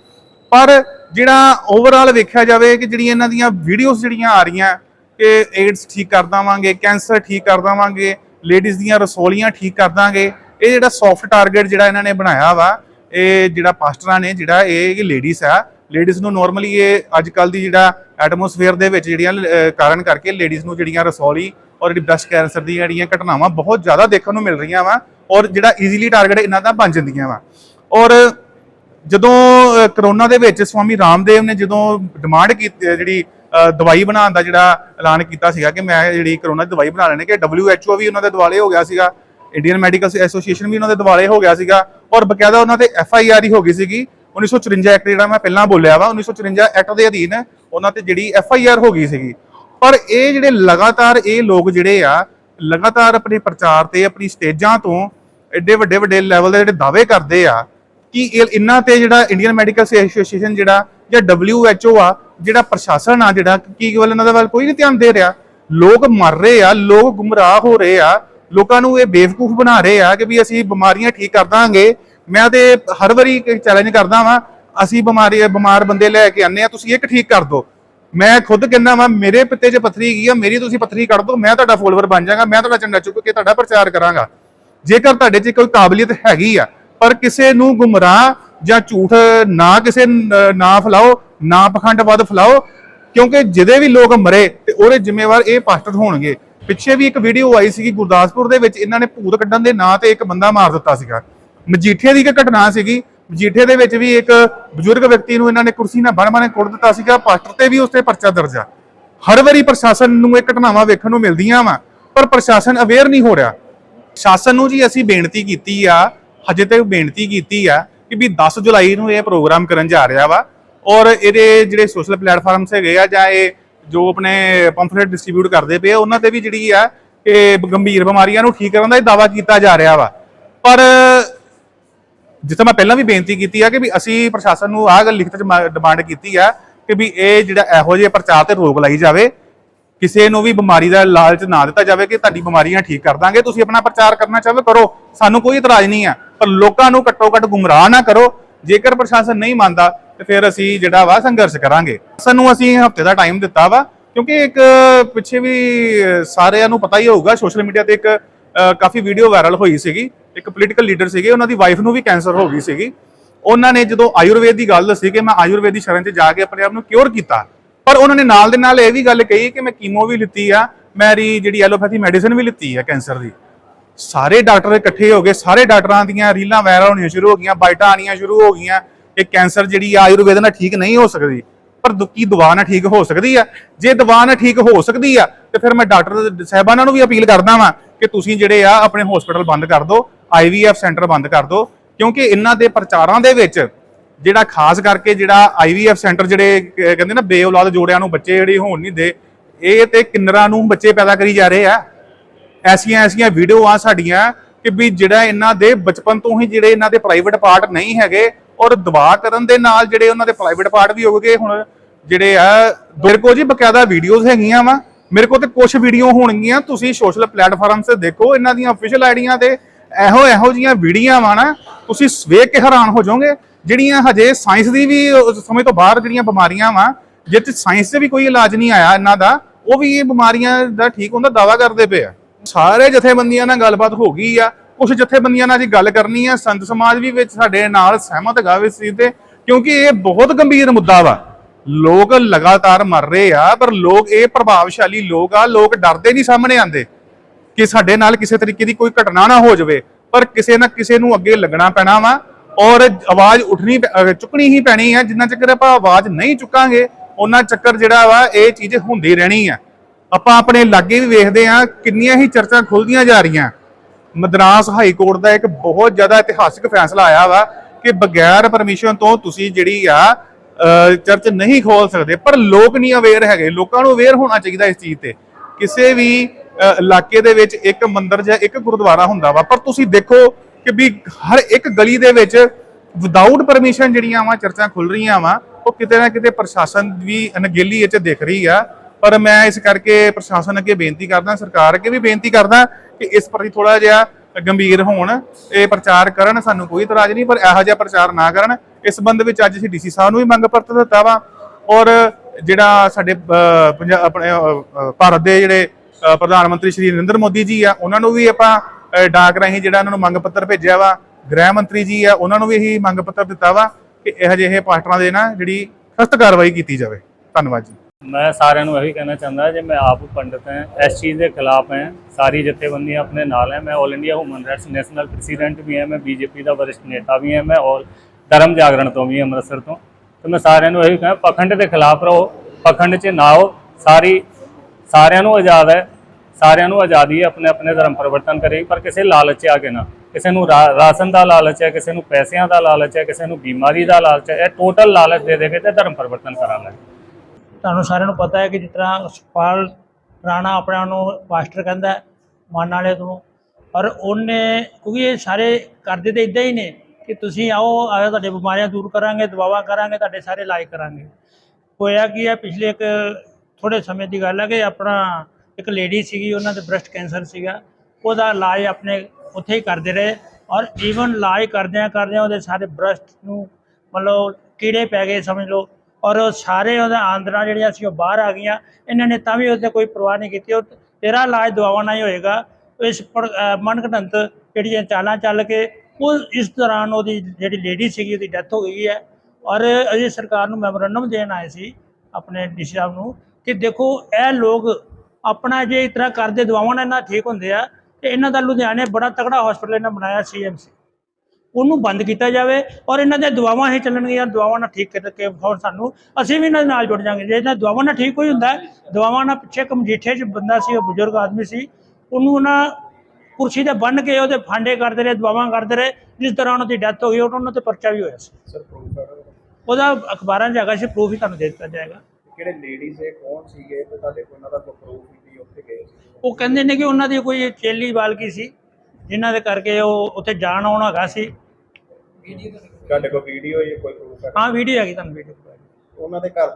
ਪਰ ਜਿਹੜਾ ਓਵਰਆਲ ਵੇਖਿਆ ਜਾਵੇ ਕਿ ਜਿਹੜੀਆਂ ਇਹਨਾਂ ਦੀਆਂ ਵੀਡੀਓਜ਼ ਜਿਹੜੀਆਂ ਆ ਰਹੀਆਂ, ਕਿ ਏਡਸ ਠੀਕ ਕਰ ਦੇਵਾਂਗੇ ਕੈਂਸਰ ਠੀਕ ਕਰ ਦੇਵਾਂਗੇ ਲੇਡੀਜ਼ ਦੀਆਂ ਰਸੋਲੀਆਂ ਠੀਕ ਕਰ ਦਾਂਗੇ ਇਹ ਜਿਹੜਾ ਸੌਫਟ ਟਾਰਗੇਟ ਜਿਹੜਾ ਇਹਨਾਂ ਨੇ ਬਣਾਇਆ ਵਾ, ਇਹ ਜਿਹੜਾ ਪਾਸਟਰਾਂ ਨੇ, ਜਿਹੜਾ ਇਹ ਲੇਡੀਜ਼ ਆ ਲੇਡੀਜ਼ ਨੂੰ ਨਾਰਮਲੀ ਇਹ ਅੱਜ ਕੱਲ ਦੀ ਜਿਹੜਾ ਐਟਮੋਸਫੇਅਰ ਦੇ ਵਿੱਚ ਜਿਹੜੀਆਂ ਕਾਰਨ ਕਰਕੇ ਲੇਡੀਜ਼ ਨੂੰ ਜਿਹੜੀਆਂ ਰਸੌਲੀ ਔਰ ਜਿਹੜੀ ਬ੍ਰੈਸਟ ਕੈਂਸਰ ਦੀਆਂ ਜਿਹੜੀਆਂ ਘਟਨਾਵਾਂ ਬਹੁਤ ਜ਼ਿਆਦਾ ਦੇਖਣ ਨੂੰ ਮਿਲ ਰਹੀਆਂ ਵਾ ਔਰ ਜਿਹੜਾ ਈਜ਼ੀਲੀ ਟਾਰਗੇਟ ਇਹਨਾਂ ਦਾ ਬਣ ਜਾਂਦੀਆਂ ਵਾ। ਔਰ ਜਦੋਂ ਕਰੋਨਾ ਦੇ ਵਿੱਚ ਸਵਾਮੀ ਰਾਮਦੇਵ ਨੇ ਜਦੋਂ ਡਿਮਾਂਡ ਕੀਤੀ ਜਿਹੜੀ ਦਵਾਈ ਬਣਾਉਣ ਦਾ ਜਿਹੜਾ ਐਲਾਨ ਕੀਤਾ ਸੀਗਾ ਕਿ ਮੈਂ ਜਿਹੜੀ ਕਰੋਨਾ ਦੀ ਦਵਾਈ ਬਣਾ ਲੈਣੀ ਕਿ WHO ਵੀ ਉਹਨਾਂ ਦੇ ਦੁਆਲੇ ਹੋ ਗਿਆ ਸੀਗਾ ਇੰਡੀਅਨ ਮੈਡੀਕਲ ਐਸੋਸੀਏਸ਼ਨ ਵੀ ਉਹਨਾਂ ਦੇ ਦੁਆਲੇ ਹੋ ਗਿਆ ਸੀਗਾ ਔਰ ਬਕਾਇਦਾ ਉਹਨਾਂ ਤੇ ਐਫ ਆਈ ਆਰ ਹੀ ਹੋ ਗਈ ਸੀਗੀ। 1954 ਐਕਟ ਜਿਹੜਾ ਮੈਂ ਪਹਿਲਾਂ ਬੋਲਿਆ ਵਾ 1954 ਐਕਟ ਦੇ ਅਧੀਨ ਉਹਨਾਂ ਤੇ ਜਿਹੜੀ ਐਫ ਆਈ ਆਰ ਹੋ ਗਈ ਸੀਗੀ। ਪਰ ਇਹ ਜਿਹੜੇ ਲਗਾਤਾਰ ਇਹ ਲੋਕ ਜਿਹੜੇ ਆ, ਲਗਾਤਾਰ ਆਪਣੇ ਪ੍ਰਚਾਰ ਤੇ, ਆਪਣੀ ਸਟੇਜਾਂ ਤੋਂ ਐਡੇ ਵੱਡੇ ਵੱਡੇ ਲੈਵਲ ਦੇ ਜਿਹੜੇ ਦਾਅਵੇ ਕਰਦੇ ਆ, ਕਿ ਇਹਨਾਂ ਤੇ ਜਿਹੜਾ ਇੰਡੀਅਨ ਮੈਡੀਕਲ ਐਸੋਸੀਏਸ਼ਨ ਜਿਹੜਾ ਜਾਂ WHO ਆ, ਜਿਹੜਾ ਪ੍ਰਸ਼ਾਸਨ ਆ ਜਿਹੜਾ, ਕੀ ਵੱਲ ਇਹਨਾਂ ਦਾ ਵੱਲ ਕੋਈ ਨਹੀਂ ਧਿਆਨ ਦੇ ਰਿਹਾ। ਲੋਕ ਮਰ ਰਹੇ ਆ, ਲੋਕ ਗੁੰਮਰਾਹ ਹੋ ਰਹੇ ਆ, ਲੋਕਾਂ ਨੂੰ ਇਹ ਬੇਵਕੂਫ ਬਣਾ ਰਹੇ ਆ ਕਿ ਵੀ ਅਸੀਂ ਬਿਮਾਰੀਆਂ ਠੀਕ ਕਰ ਦਾਂਗੇ। ਮੈਂ ਤੇ ਹਰ ਵਾਰੀ ਚੈਲੰਜ ਕਰਦਾ ਵਾਂ, ਅਸੀਂ ਬਿਮਾਰੀ ਬਿਮਾਰ ਬੰਦੇ ਲੈ ਕੇ ਆਨੇ ਆ, ਤੁਸੀਂ ਇੱਕ ਠੀਕ ਕਰ ਦਿਓ। ਮੈਂ ਖੁਦ ਕਹਿੰਦਾ ਵਾਂ, ਮੇਰੇ ਪਿੱਤੇ 'ਚ ਪੱਥਰੀ ਗਈ ਆ, ਮੇਰੀ ਤੁਸੀਂ ਪੱਥਰੀ ਕੱਢ ਦਿਓ ਮੈਂ ਤੁਹਾਡਾ ਫੋਲੋਵਰ ਬਣ ਜਾਗਾ, ਮੈਂ ਤੁਹਾਡਾ ਝੰਡਾ ਚੁੱਕ ਕੇ ਤੁਹਾਡਾ ਪ੍ਰਚਾਰ ਕਰਾਂਗਾ। ਜੇਕਰ ਤੁਹਾਡੇ 'ਚ ਕੋਈ ਕਾਬਲੀਅਤ ਹੈਗੀ ਆ, ਪਰ ਕਿਸੇ ਨੂੰ ਗੁੰਮਰਾਹ ਜਾਂ ਝੂਠ ਨਾ ਕਿਸੇ ਨਾ ਫੈਲਾਓ, ਨਾ ਪਖੰਡਵਾਦ ਫੈਲਾਓ, ਕਿਉਂਕਿ ਜਿਹਦੇ ਵੀ ਲੋਕ ਮਰੇ ਤੇ ਉਹਦੇ ਜ਼ਿੰਮੇਵਾਰ ਇਹ ਪਾਸਟਰ ਹੋਣਗੇ। ਪਿੱਛੇ ਵੀ ਇੱਕ ਵੀਡੀਓ ਆਈ ਸੀਗੀ ਗੁਰਦਾਸਪੁਰ ਦੇ ਵਿੱਚ, ਇਹਨਾਂ ਨੇ ਭੂਤ ਕੱਢਣ ਦੇ ਨਾਂ ਤੇ ਇੱਕ ਬੰਦਾ ਮਾਰ ਦਿੱਤਾ ਸੀਗਾ। ਮਜੀਠੀਆ ਦੀ ਇੱਕ ਘਟਨਾ ਸੀਗੀ ਮਜੀਠੇ ਦੇ ਵਿੱਚ ਵੀ ਇੱਕ ਬਜ਼ੁਰਗ ਵਿਅਕਤੀ ਨੂੰ ਇਹਨਾਂ ਨੇ ਕੁਰਸੀ ਨਾਲ ਬੰਨ ਬੰਨ ਕੁੱਟ ਦਿੱਤਾ ਸੀਗਾ ਪਾਸਟਰ ਤੇ ਵੀ ਉਸ ਤੇ ਪਰਚਾ ਦਰਜ ਆ। ਹਰ ਵਾਰੀ ਪ੍ਰਸ਼ਾਸਨ ਨੂੰ ਇਹ ਘਟਨਾਵਾਂ ਵੇਖਣ ਨੂੰ ਮਿਲਦੀਆਂ ਵਾ ਪਰ ਪ੍ਰਸ਼ਾਸਨ ਅਵੇਅਰ ਨਹੀਂ ਹੋ ਰਿਹਾ। ਸ਼ਾਸਨ ਨੂੰ ਜੀ ਅਸੀਂ ਬੇਨਤੀ ਕੀਤੀ ਆ ਹਜੇ ਤੱਕ ਬੇਨਤੀ ਕੀਤੀ ਆ ਕਿ ਵੀ 10 ਜੁਲਾਈ ਨੂੰ ਇਹ ਪ੍ਰੋਗਰਾਮ ਕਰਨ ਜਾ ਰਿਹਾ ਵਾ ਔਰ ਇਹਦੇ ਜਿਹੜੇ ਸੋਸ਼ਲ ਪਲੇਟਫਾਰਮਸ ਹੈਗੇ ਆ ਜਾਂ ਇਹ ਜੋ ਆਪਣੇ ਪੰਫਲੇਟ ਡਿਸਟ੍ਰੀਬਿਊਟ ਕਰਦੇ ਪਏ ਆ, ਉਹਨਾਂ ਤੇ ਵੀ ਜਿਹੜੀ ਆ ਕਿ ਗੰਭੀਰ ਬਿਮਾਰੀਆਂ ਨੂੰ ਠੀਕ ਕਰਨ ਦਾ ਇਹ ਦਾਵਾ ਕੀਤਾ ਜਾ ਰਿਹਾ ਵਾ। ਪਰ ਜਿੱਥੇ ਮੈਂ ਪਹਿਲਾਂ ਵੀ ਬੇਨਤੀ ਕੀਤੀ ਆ ਕਿ ਵੀ ਅਸੀਂ ਪ੍ਰਸ਼ਾਸਨ ਨੂੰ ਆਹ ਗੱਲ ਲਿਖਤ ਚ ਡਿਮਾਂਡ ਕੀਤੀ ਆ ਕਿ ਵੀ ਇਹ ਜਿਹੜਾ ਇਹੋ ਜਿਹੇ ਪ੍ਰਚਾਰ ਤੇ ਰੋਕ ਲਾਈ ਜਾਵੇ, ਕਿਸੇ ਨੂੰ ਵੀ ਬਿਮਾਰੀ ਦਾ ਲਾਲਚ ਨਾ ਦਿੱਤਾ ਜਾਵੇ ਕਿ ਤੁਹਾਡੀ ਬਿਮਾਰੀਆਂ ਠੀਕ ਕਰ ਦਾਂਗੇ, ਤੁਸੀਂ ਆਪਣਾ ਪ੍ਰਚਾਰ ਕਰਨਾ ਚਾਹੋ ਕਰੋ, ਸਾਨੂੰ ਕੋਈ ਇਤਰਾਜ਼ ਨਹੀਂ ਆ, ਪਰ ਲੋਕਾਂ ਨੂੰ ਘੱਟੋ ਘੱਟ ਗੁੰਮਰਾਹ ਨਾ ਕਰੋ, ਜੇਕਰ ਪ੍ਰਸ਼ਾਸਨ ਨਹੀਂ ਮੰਨਦਾ ਤੇ ਫਿਰ ਅਸੀਂ ਜਿਹੜਾ ਵਾ ਸੰਘਰਸ਼ ਕਰਾਂਗੇ। ਸਾਨੂੰ ਅਸੀਂ ਹਫ਼ਤੇ ਦਾ ਟਾਈਮ ਦਿੱਤਾ ਵਾ, ਕਿਉਂਕਿ ਇੱਕ ਪਿੱਛੇ ਵੀ ਸਾਰਿਆਂ ਨੂੰ ਪਤਾ ਹੀ ਹੋਊਗਾ, ਸੋਸ਼ਲ ਮੀਡੀਆ ਤੇ ਇੱਕ ਕਾਫੀ ਵੀਡੀਓ ਵਾਇਰਲ ਹੋਈ ਸੀਗੀ। ਇੱਕ ਪੋਲੀਟੀਕਲ ਲੀਡਰ ਸੀਗੇ, ਉਹਨਾਂ ਦੀ ਵਾਈਫ ਨੂੰ ਵੀ ਕੈਂਸਰ ਹੋ ਗਈ ਸੀਗੀ। ਉਹਨਾਂ ਨੇ ਜਦੋਂ ਆਯੁਰਵੇਦ ਦੀ ਗੱਲ ਦੱਸੀ ਕਿ ਮੈਂ ਆਯੁਰਵੇਦ ਦੀ ਸ਼ਰਨ 'ਚ ਜਾ ਕੇ ਆਪਣੇ ਆਪ ਨੂੰ ਕਿਉਰ ਕੀਤਾ, ਪਰ ਉਹਨਾਂ ਨੇ ਨਾਲ ਦੇ ਨਾਲ ਇਹ ਵੀ ਗੱਲ ਕਹੀ ਕਿ ਮੈਂ ਕੀਮੋ ਵੀ ਲਿੱਤੀ ਆ, ਮੇਰੀ ਜਿਹੜੀ ਐਲੋਪੈਥੀ ਮੈਡੀਸਿਨ ਵੀ ਲਿੱਤੀ ਆ ਕੈਂਸਰ ਦੀ। ਸਾਰੇ ਡਾਕਟਰ ਇਕੱਠੇ ਹੋ ਗਏ, ਸਾਰੇ ਡਾਕਟਰਾਂ ਦੀਆਂ ਰੀਲਾਂ ਵਾਇਰਲ ਹੋਣੀਆਂ ਸ਼ੁਰੂ ਹੋ ਗਈਆਂ, ਬਾਈਟਾਂ ਆਣੀਆਂ ਸ਼ੁਰੂ ਹੋ ਗਈਆਂ ਕਿ ਕੈਂਸਰ ਜਿਹੜੀ ਆ ਆਯੁਰਵੇਦ ਨਾਲ ਠੀਕ ਨਹੀਂ ਹੋ ਸਕਦੀ, ਪਰ ਦੁੱਕੀ ਦਵਾ ਨਾਲ ਠੀਕ ਹੋ ਸਕਦੀ ਆ? ਜੇ ਦਵਾ ਨਾਲ ਠੀਕ ਹੋ ਸਕਦੀ ਆ, ਤੇ ਫਿਰ ਮੈਂ ਡਾਕਟਰ ਸਾਹਿਬਾਨਾਂ ਨੂੰ ਵੀ ਅਪੀਲ ਕਰਦਾ ਵਾਂ ਕਿ ਤੁਸੀਂ ਜਿਹੜੇ ਆ ਆਪਣੇ ਹਸਪੀਟਲ ਬੰਦ ਕਰ ਦਿਓ ਆਈਵੀਐਫ ਸੈਂਟਰ ਬੰਦ ਕਰ ਦਿਓ, ਕਿਉਂਕਿ ਇਹਨਾਂ ਦੇ ਪ੍ਰਚਾਰਾਂ ਦੇ ਵਿੱਚ ਜਿਹੜਾ ਖਾਸ ਕਰਕੇ ਜਿਹੜਾ ਆਈਵੀਐਫ ਸੈਂਟਰ ਜਿਹੜੇ ਕਹਿੰਦੇ ਨਾ ਬੇਔਲਾਦ ਜੋੜਿਆਂ ਨੂੰ ਬੱਚੇ ਜਿਹੜੇ ਹੋਣ ਨਹੀਂ ਦੇ, ਇਹ ਤੇ ਕਿੰਨਰਾਂ ਨੂੰ ਬੱਚੇ ਪੈਦਾ ਕਰੀ ਜਾ ਰਹੇ ਆ। ਐਸੀਆਂ ਐਸੀਆਂ ਵੀਡੀਓ ਆ ਸਾਡੀਆਂ ਕਿ ਵੀ ਜਿਹੜਾ ਇਹਨਾਂ ਦੇ ਬਚਪਨ ਤੋਂ ਹੀ ਜਿਹੜੇ ਇਹਨਾਂ ਦੇ ਪ੍ਰਾਈਵੇਟ ਪਾਰਟ ਨਹੀਂ ਹੈਗੇ ਔਰ ਦਵਾ ਕਰਨ ਦੇ ਨਾਲ ਜਿਹੜੇ ਉਹਨਾਂ ਦੇ ਪ੍ਰਾਈਵੇਟ ਪਾਰਟ ਵੀ ਹੋ ਗਏ, ਹੁਣ ਜਿਹੜੇ ਆ ਮੇਰੇ ਕੋਲ ਜੀ ਬਕਾਇਦਾ ਵੀਡੀਓਜ਼ ਹੈਗੀਆਂ ਵਾ। ਮੇਰੇ ਕੋਲ ਤੇ ਕੁਝ ਵੀਡੀਓ ਹੋਣਗੀਆਂ, ਤੁਸੀਂ ਸੋਸ਼ਲ ਪਲੇਟਫਾਰਮ ਤੇ ਦੇਖੋ, ਇਹਨਾਂ ਦੀਆਂ ਅਫੀਸ਼ੀਅਲ ਆਈਡੀਆਂ ਤੇ ਇਹੋ ਇਹੋ ਜੀਆਂ ਵੀਡੀਓ ਵਾ ਨਾ, ਤੁਸੀਂ ਵੇਖ ਕੇ ਹੈਰਾਨ ਹੋ ਜਾਓਗੇ, ਜਿਹੜੀਆਂ ਹਜੇ ਸਾਇੰਸ ਦੀ ਵੀ ਸਮੇਂ ਤੋਂ ਬਾਹਰ ਜਿਹੜੀਆਂ ਬਿਮਾਰੀਆਂ ਵਾ ਜਿੱਥੇ ਸਾਇੰਸ 'ਚ ਵੀ ਕੋਈ ਇਲਾਜ ਨਹੀਂ ਆਇਆ ਇਹਨਾਂ ਦਾ, ਉਹ ਵੀ ਇਹ ਬਿਮਾਰੀਆਂ ਦਾ ਠੀਕ ਹੁੰਦਾ ਦਾ ਦਾਵਾ ਕਰਦੇ ਪਏ ਆ। ਸਾਰੇ ਜਥੇਬੰਦੀਆਂ ਨਾਲ ਗੱਲਬਾਤ ਹੋ ਗਈ ਆ ਕੁਝ ਜਥੇਬੰਦੀਆਂ ਨਾਲ ਜੀ ਗੱਲ ਕਰਨੀ ਆ, ਸੰਤ ਸਮਾਜ ਵੀ ਵਿੱਚ ਸਾਡੇ ਨਾਲ ਸਹਿਮਤ ਹੈਗਾ ਇਸ ਚੀਜ਼ ਤੇ, ਕਿਉਂਕਿ ਇਹ ਬਹੁਤ ਗੰਭੀਰ ਮੁੱਦਾ ਵਾ। ਲੋਕ ਲਗਾਤਾਰ ਮਰ ਰਹੇ ਆ, ਪਰ ਲੋਕ ਇਹ ਪ੍ਰਭਾਵਸ਼ਾਲੀ ਲੋਕ ਆ, ਲੋਕ ਡਰਦੇ ਨਹੀਂ ਸਾਹਮਣੇ ਆਉਂਦੇ ਕਿ ਸਾਡੇ ਨਾਲ ਕਿਸੇ ਤਰੀਕੇ ਦੀ ਕੋਈ ਘਟਨਾ ਨਾ ਹੋ ਜਾਵੇ, ਪਰ ਕਿਸੇ ਨਾ ਕਿਸੇ ਨੂੰ ਅੱਗੇ ਲੱਗਣਾ ਪੈਣਾ ਵਾ ਔਰ ਆਵਾਜ਼ ਉੱਠਣੀ ਚੁੱਕਣੀ ਹੀ ਪੈਣੀ ਹੈ ਜਿੰਨਾ ਚੱਕਰ ਆਪਾਂ ਆਵਾਜ਼ ਨਹੀਂ ਚੁੱਕਾਂਗੇ, ਉਹਨਾਂ ਚੱਕਰ ਜਿਹੜਾ ਵਾ ਇਹ ਚੀਜ਼ ਹੁੰਦੀ ਰਹਿਣੀ ਆ। ਆਪਾਂ ਆਪਣੇ ਲਾਗੇ ਵੀ ਵੇਖਦੇ ਆ, ਕਿੰਨੀਆਂ ਹੀ ਚਰਚਾ ਖੁੱਲਦੀਆਂ ਜਾ ਰਹੀਆਂ। ਮਦਰਾਸ ਹਾਈ ਕੋਰਟ ਦਾ ਇੱਕ ਬਹੁਤ ਜ਼ਿਆਦਾ ਇਤਿਹਾਸਿਕ ਫੈਸਲਾ ਆਇਆ ਵਾ ਕਿ ਬਗੈਰ ਪਰਮਿਸ਼ਨ ਤੋਂ ਤੁਸੀਂ ਜਿਹੜੀ ਆ ਚਰਚ ਨਹੀਂ ਖੋਲ ਸਕਦੇ, ਪਰ ਲੋਕ ਨਹੀਂ ਅਵੇਅਰ ਹੈਗੇ। ਲੋਕਾਂ ਨੂੰ ਅਵੇਅਰ ਹੋਣਾ ਚਾਹੀਦਾ ਇਸ ਚੀਜ਼ ਤੇ। ਕਿਸੇ ਵੀ ਇਲਾਕੇ ਦੇ ਵਿੱਚ ਇੱਕ ਮੰਦਿਰ ਜਾਂ ਇੱਕ ਗੁਰਦੁਆਰਾ ਹੁੰਦਾ ਵਾ, ਪਰ ਤੁਸੀਂ ਦੇਖੋ ਕਿ ਵੀ ਹਰ ਇੱਕ ਗਲੀ ਦੇ ਵਿੱਚ ਵਿਦਆਊਟ ਪਰਮਿਸ਼ਨ ਜਿਹੜੀਆਂ ਵਾ, ਚਰਚਾਂ ਖੁੱਲ ਰਹੀਆਂ ਵਾ, ਉਹ ਕਿਤੇ ਨਾ ਕਿਤੇ ਪ੍ਰਸ਼ਾਸਨ ਵੀ ਅਣਗਹਿਲੀ ਇਹ 'ਚ ਦਿਖ ਰਹੀ ਆ। ਪਰ ਮੈਂ ਇਸ ਕਰਕੇ ਪ੍ਰਸ਼ਾਸਨ ਅੱਗੇ ਬੇਨਤੀ ਕਰਦਾ, ਸਰਕਾਰ ਅੱਗੇ ਵੀ ਬੇਨਤੀ ਕਰਦਾ ਕਿ ਇਸ ਪ੍ਰਤੀ ਥੋੜਾ ਜਿਹਾ ਗੰਭੀਰ ਹੋਣ, ਇਹ ਪ੍ਰਚਾਰ ਕਰਨ, ਸਾਨੂੰ ਕੋਈ ਇਤਰਾਜ਼ ਨਹੀਂ, ਪਰ ਇਹੋ ਜਿਹਾ ਪ੍ਰਚਾਰ ਨਾ ਕਰਨ। ਇਸ ਸੰਬੰਧ ਵਿੱਚ ਅੱਜ ਅਸੀਂ ਡੀਸੀ ਸਾਹਿਬ ਨੂੰ ਵੀ ਮੰਗ ਪੱਤਰ ਦਿੱਤਾ ਵਾ ਔਰ ਜਿਹੜਾ ਸਾਡੇ ਆਪਣੇ ਭਾਰਤ ਦੇ ਜਿਹੜੇ ਪ੍ਰਧਾਨ ਮੰਤਰੀ ਸ਼੍ਰੀ ਨਰਿੰਦਰ ਮੋਦੀ ਜੀ ਆ, ਉਹਨਾਂ ਨੂੰ ਵੀ ਆਪਾਂ ਡਾਕ ਰਾਹੀਂ ਜਿਹੜਾ ਉਹਨਾਂ ਨੂੰ ਮੰਗ ਪੱਤਰ ਭੇਜਿਆ ਵਾ, ਗ੍ਰਹਿ ਮੰਤਰੀ ਜੀ ਆ, ਉਹਨਾਂ ਨੂੰ ਵੀ ਇਹੀ ਮੰਗ ਪੱਤਰ ਦਿੱਤਾ ਵਾ ਕਿ ਇਹੋ ਜਿਹੇ ਪਾਸਟਰਾਂ ਦੇ ਨਾ ਜਿਹੜੀ ਸਖਤ ਕਾਰਵਾਈ ਕੀਤੀ ਜਾਵੇ। ਧੰਨਵਾਦ ਜੀ। ਮੈਂ ਸਾਰਿਆਂ ਨੂੰ ਇਹੀ ਕਹਿਣਾ ਚਾਹੁੰਦਾ ਜੇ ਮੈਂ ਆਪ ਪੰਡਿਤ ਹਾਂ, ਇਸ ਚੀਜ਼ ਦੇ ਖਿਲਾਫ ਹਾਂ, ਸਾਰੀ ਜਥੇਬੰਦੀਆਂ ਆਪਣੇ ਨਾਲ ਹੈ, ਮੈਂ All India Human Rights national president ਵੀ ਹਾਂ, ਮੈਂ ਬੀਜੇਪੀ ਦਾ ਵਰਿਸ਼ਠ ਨੇਤਾ ਵੀ ਹਾਂ, ਮੈਂ ਆਲ ਧਰਮ ਜਾਗਰਣ ਤੋਂ ਵੀ ਅੰਮ੍ਰਿਤਸਰ ਤੋਂ। ਤੇ ਮੈਂ ਸਾਰਿਆਂ ਨੂੰ ਇਹੀ ਕਹਾਂ ਪਖੰਡ ਦੇ ਖਿਲਾਫ ਰਹੋ ਪਖੰਡ 'ਚ ਨਾ ਆਓ। ਸਾਰੀ ਸਾਰਿਆਂ ਨੂੰ ਆਜ਼ਾਦ ਹੈ ਸਾਰਿਆਂ ਨੂੰ ਆਜ਼ਾਦੀ ਹੈ ਆਪਣੇ ਆਪਣੇ ਧਰਮ ਪਰਿਵਰਤਨ ਕਰੇ। ਪਰ ਕਿਸੇ ਲਾਲਚ 'ਚ ਆ ਕੇ ਨਾ ਕਿਸੇ ਨੂੰ ਰਾ- ਰਾਸ਼ਨ ਦਾ ਲਾਲਚ ਹੈ ਕਿਸੇ ਨੂੰ ਪੈਸਿਆਂ ਦਾ ਲਾਲਚ ਹੈ ਕਿਸੇ ਨੂੰ ਬਿਮਾਰੀ ਦਾ ਲਾਲਚ ਹੈ ਇਹ ਟੋਟਲ ਲਾਲਚ ਦੇ ਦੇ ਕੇ ਤੇ ਧਰਮ ਪਰਿਵਰਤਨ ਕਰਾਂਗੇ ਤੁਹਾਨੂੰ ਸਾਰਿਆਂ ਨੂੰ ਪਤਾ ਹੈ ਕਿ ਜਿਸ ਤਰ੍ਹਾਂ ਸੁਖਪਾਲ ਰਾਣਾ ਆਪਣਾ ਨੂੰ ਪਾਸਟਰ ਕਹਿੰਦਾ ਹੈ, ਮਾਨ ਵਾਲੇ ਤੋਂ। ਔਰ ਉਹਨੇ ਕਿਉਂਕਿ ਇਹ ਸਾਰੇ ਕਰਦੇ ਤੇ ਇਦਾਂ ਹੀ ਨੇ ਕਿ ਤੁਸੀਂ ਆਓ ਆਓ ਤੁਹਾਡੇ ਬਿਮਾਰੀਆਂ ਦੂਰ ਕਰਾਂਗੇ, ਦਵਾਵਾਂ ਕਰਾਂਗੇ, ਤੁਹਾਡੇ ਸਾਰੇ ਇਲਾਜ ਕਰਾਂਗੇ। ਹੋਇਆ ਕੀ ਹੈ, ਪਿਛਲੇ ਇੱਕ ਥੋੜੇ ਸਮੇਂ ਦੀ ਗੱਲ ਹੈ ਕਿ ਆਪਣਾ ਇੱਕ ਲੇਡੀ ਸੀਗੀ, ਉਹਨਾਂ ਦੇ ਬ੍ਰੈਸਟ ਕੈਂਸਰ ਸੀਗਾ। ਉਹਦਾ ਇਲਾਜ ਆਪਣੇ ਉੱਥੇ ਹੀ ਕਰਦੇ ਰਹੇ ਔਰ ਈਵਨ ਇਲਾਜ ਕਰਦਿਆਂ ਕਰਦਿਆਂ ਉਹਦੇ ਸਾਰੇ ਬ੍ਰੈਸਟ ਨੂੰ ਮਤਲਬ ਕੀੜੇ ਪੈ ਗਏ, ਸਮਝ ਲਓ। ਔਰ ਉਹ ਸਾਰੇ ਉਹਦਾ ਆਂਦਰਾਂ ਜਿਹੜੀਆਂ ਸੀ, ਉਹ ਬਾਹਰ ਆ ਗਈਆਂ। ਇਹਨਾਂ ਨੇ ਤਾਂ ਵੀ ਉਹਦੇ ਕੋਈ ਪਰਵਾਹ ਨਹੀਂ ਕੀਤੀ। ਉਹ ਤੇਰਾ ਇਲਾਜ ਦਵਾਵਾਂ ਨਾਲ ਹੀ ਹੋਏਗਾ। ਇਸ ਮਨ ਘਟੰਤ ਜਿਹੜੀਆਂ ਚਾਲਾਂ ਚੱਲ ਕੇ ਉਹ ਇਸ ਦੌਰਾਨ ਉਹਦੀ ਜਿਹੜੀ ਲੇਡੀ ਸੀਗੀ, ਉਹਦੀ ਡੈਥ ਹੋ ਗਈ ਹੈ। ਔਰ ਅਜੇ ਸਰਕਾਰ ਨੂੰ ਮੈਮੋਰੰਡਮ ਦੇਣ ਆਏ ਸੀ ਆਪਣੇ ਡੀਸੀ ਸਾਹਿਬ ਨੂੰ ਕਿ ਦੇਖੋ, ਇਹ ਲੋਕ ਆਪਣਾ ਜੇ ਇਸ ਤਰ੍ਹਾਂ ਕਰਦੇ ਦਵਾਵਾਂ ਨਾਲ ਇਹਨਾਂ ਠੀਕ ਹੁੰਦੇ ਆ ਤੇ ਇਹਨਾਂ ਦਾ ਲੁਧਿਆਣੇ ਬੜਾ ਤਕੜਾ ਹਸਪੀਟਲ ਇਹਨਾਂ ਬਣਾਇਆ ਸੀਐਮਸੀ ਉਹਨੂੰ ਬੰਦ ਕੀਤਾ ਜਾਵੇ ਔਰ ਇਹਨਾਂ ਦੀਆਂ ਦਵਾਵਾਂ ਹੀ ਚੱਲਣਗੀਆਂ ਦਵਾਵਾਂ ਨਾਲ ਠੀਕ ਕਰਕੇ ਹੁਣ ਸਾਨੂੰ ਅਸੀਂ ਵੀ ਇਹਨਾਂ ਦੇ ਨਾਲ ਜੁੜ ਜਾਾਂਗੇ ਜੇ ਇਹਨਾਂ ਦਵਾਵਾਂ ਨਾਲ ਠੀਕ ਹੋਈ ਹੁੰਦਾ ਦਵਾਵਾਂ ਨਾਲ ਪਿੱਛੇ ਇੱਕ ਮਜੀਠੇ 'ਚ ਬੰਦਾ ਸੀ, ਉਹ ਬਜ਼ੁਰਗ ਆਦਮੀ ਸੀ, ਉਹਨੂੰ ਉਹਨਾਂ ਕੁਰਸੀ ਤੇ ਬੰਨ ਕੇ ਉਹਦੇ ਫਾਂਡੇ ਕਰਦੇ ਰਹੇ ਦੁਆਵਾਂ ਕਰਦੇ ਰਹੇ ਜਿਸ ਤਰ੍ਹਾਂ ਉਹਨਾਂ ਦੀ ਡੈਥ ਹੋ ਗਈ ਉਹਨਾਂ ਤੇ ਪਰਚਾ ਵੀ ਹੋਇਆ ਸੀ। ਉਹਦਾ? ਅਖਬਾਰਾਂ 'ਚ ਹੈਗਾ ਸੀ ਪ੍ਰੂਫ ਹੀ ਤੁਹਾਨੂੰ ਦੇ ਦਿੱਤਾ ਜਾਏਗਾ। ਕਿਹੜੇ ਲੇਡੀਜ਼ ਹੈ ਕੌਣ ਸੀਗੇ? ਤੇ ਤੁਹਾਡੇ ਕੋਲ ਉਹਨਾਂ ਦਾ ਕੋਈ ਪ੍ਰੂਫ ਵੀ ਉੱਥੇ ਗਏ ਸੀ? ਉਹ ਕਹਿੰਦੇ ਨੇ ਕਿ ਉਹਨਾਂ ਦੀ ਕੋਈ ਚੇਲੀ ਬਾਲਕੀ ਸੀ ਜਿਨ੍ਹਾਂ ਦੇ ਕਰਕੇ ਉਹ ਉੱਥੇ ਜਾਣ ਆਉਣਾ ਹੈਗਾ ਸੀ। ਤੁਹਾਡੇ ਕੋਲ ਵੀਡੀਓ ਹੈ ਕੋਈ ਪ੍ਰੂਫ ਹੈ ਹਾਂ ਵੀਡੀਓ ਹੈਗੀ ਤੁਹਾਨੂੰ ਵੀਡੀਓ ਉਹਨਾਂ ਦੇ ਘਰ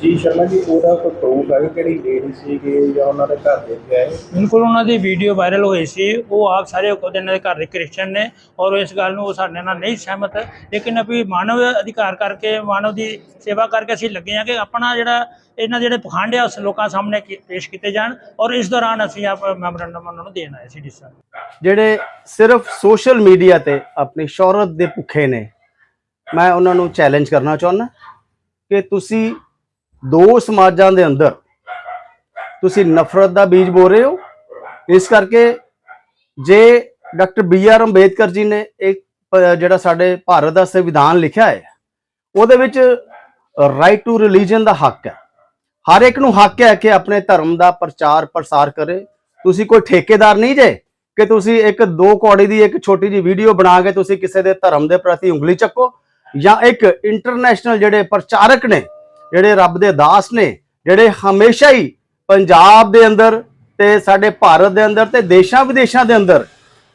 ਜੀ ਸ਼ਰਮਾ ਜੀ ਉਹਦਾ ਕੋਈ ਪ੍ਰੂਫ ਹੈ ਕਿਹੜੀ ਲੇਡੀ ਸੀਗੇ ਜਾਂ ਉਹਨਾਂ ਦੇ ਘਰ ਦੇ ਗਏ ਬਿਲਕੁਲ ਉਹਨਾਂ ਦੀ ਵੀਡੀਓ ਵਾਇਰਲ ਹੋਈ ਸੀ। ਉਹ ਆਪ ਸਾਰੇ ਖੁਦ ਇਹਨਾਂ ਦੇ ਘਰ ਦੇ ਕ੍ਰਿਸਚਨ ਨੇ ਔਰ ਇਸ ਗੱਲ ਨੂੰ ਉਹ ਸਾਡੇ ਨਾਲ ਨਹੀਂ ਸਹਿਮਤ। ਲੇਕਿਨ ਵੀ ਮਾਨਵ ਅਧਿਕਾਰ ਕਰਕੇ ਮਾਨਵ ਦੀ ਸੇਵਾ ਕਰਕੇ ਅਸੀਂ ਲੱਗੇ ਹਾਂ ਕਿ ਆਪਣਾ ਜਿਹੜਾ ਇਹਨਾਂ ਦੇ ਜਿਹੜੇ ਪਖੰਡ ਆ ਉਸ ਲੋਕਾਂ ਸਾਹਮਣੇ ਕੀ- ਪੇਸ਼ ਕੀਤੇ ਜਾਣ ਔਰ ਇਸ ਦੌਰਾਨ ਅਸੀਂ ਆਪ ਮੈਮੋਰੰਡਮ ਉਹਨਾਂ ਨੂੰ ਦੇਣ ਆਏ ਸੀ ਡੀ ਸਾਹਿਬ ਜਿਹੜੇ ਸਿਰਫ ਸੋਸ਼ਲ ਮੀਡੀਆ ਤੇ ਆਪਣੀ ਸ਼ੋਹਰਤ ਦੇ ਭੁੱਖੇ ਨੇ ਮੈਂ ਉਹਨਾਂ ਨੂੰ ਚੈਲੰਜ ਕਰਨਾ ਚਾਹੁੰਦਾ। ਕਿ ਤੁਸੀਂ ਦੋ ਸਮਾਜਾਂ ਦੇ ਅੰਦਰ ਤੁਸੀਂ ਨਫ਼ਰਤ ਦਾ ਬੀਜ ਬੋ ਰਹੇ ਹੋ। ਇਸ ਕਰਕੇ ਜੇ doctor B R Ambedkar ji ਨੇ ਇੱਕ ਜਿਹੜਾ ਸਾਡੇ ਭਾਰਤ ਦਾ ਸੰਵਿਧਾਨ ਲਿਖਿਆ ਹੈ, ਉਹਦੇ ਵਿੱਚ ਰਾਈਟ ਟੂ ਰਿਲੀਜੀਅਨ ਦਾ ਹੱਕ ਹੈ। ਹਰ ਇੱਕ ਨੂੰ ਹੱਕ ਹੈ ਕਿ ਆਪਣੇ ਧਰਮ ਦਾ ਪ੍ਰਚਾਰ ਪ੍ਰਸਾਰ ਕਰੇ। ਤੁਸੀਂ ਕੋਈ ਠੇਕੇਦਾਰ ਨਹੀਂ ਜੇ ਕਿ ਤੁਸੀਂ ਇੱਕ ਦੋ ਕੌੜੀ ਦੀ ਇੱਕ ਛੋਟੀ ਜੀ ਵੀਡੀਓ ਬਣਾ ਕੇ ਤੁਸੀਂ ਕਿਸੇ ਦੇ ਧਰਮ ਦੇ ਪ੍ਰਤੀ ਉਂਗਲੀ ਚੱਕੋ। ਜਾਂ ਇੱਕ ਇੰਟਰਨੈਸ਼ਨਲ ਜਿਹੜੇ ਪ੍ਰਚਾਰਕ ਨੇ, ਜਿਹੜੇ ਰੱਬ ਦੇ ਦਾਸ ਨੇ, ਜਿਹੜੇ ਹਮੇਸ਼ਾ ਹੀ ਪੰਜਾਬ ਦੇ ਅੰਦਰ ਤੇ ਸਾਡੇ ਭਾਰਤ ਦੇ ਅੰਦਰ ਤੇ ਦੇਸ਼ਾਂ ਵਿਦੇਸ਼ਾਂ ਦੇ ਅੰਦਰ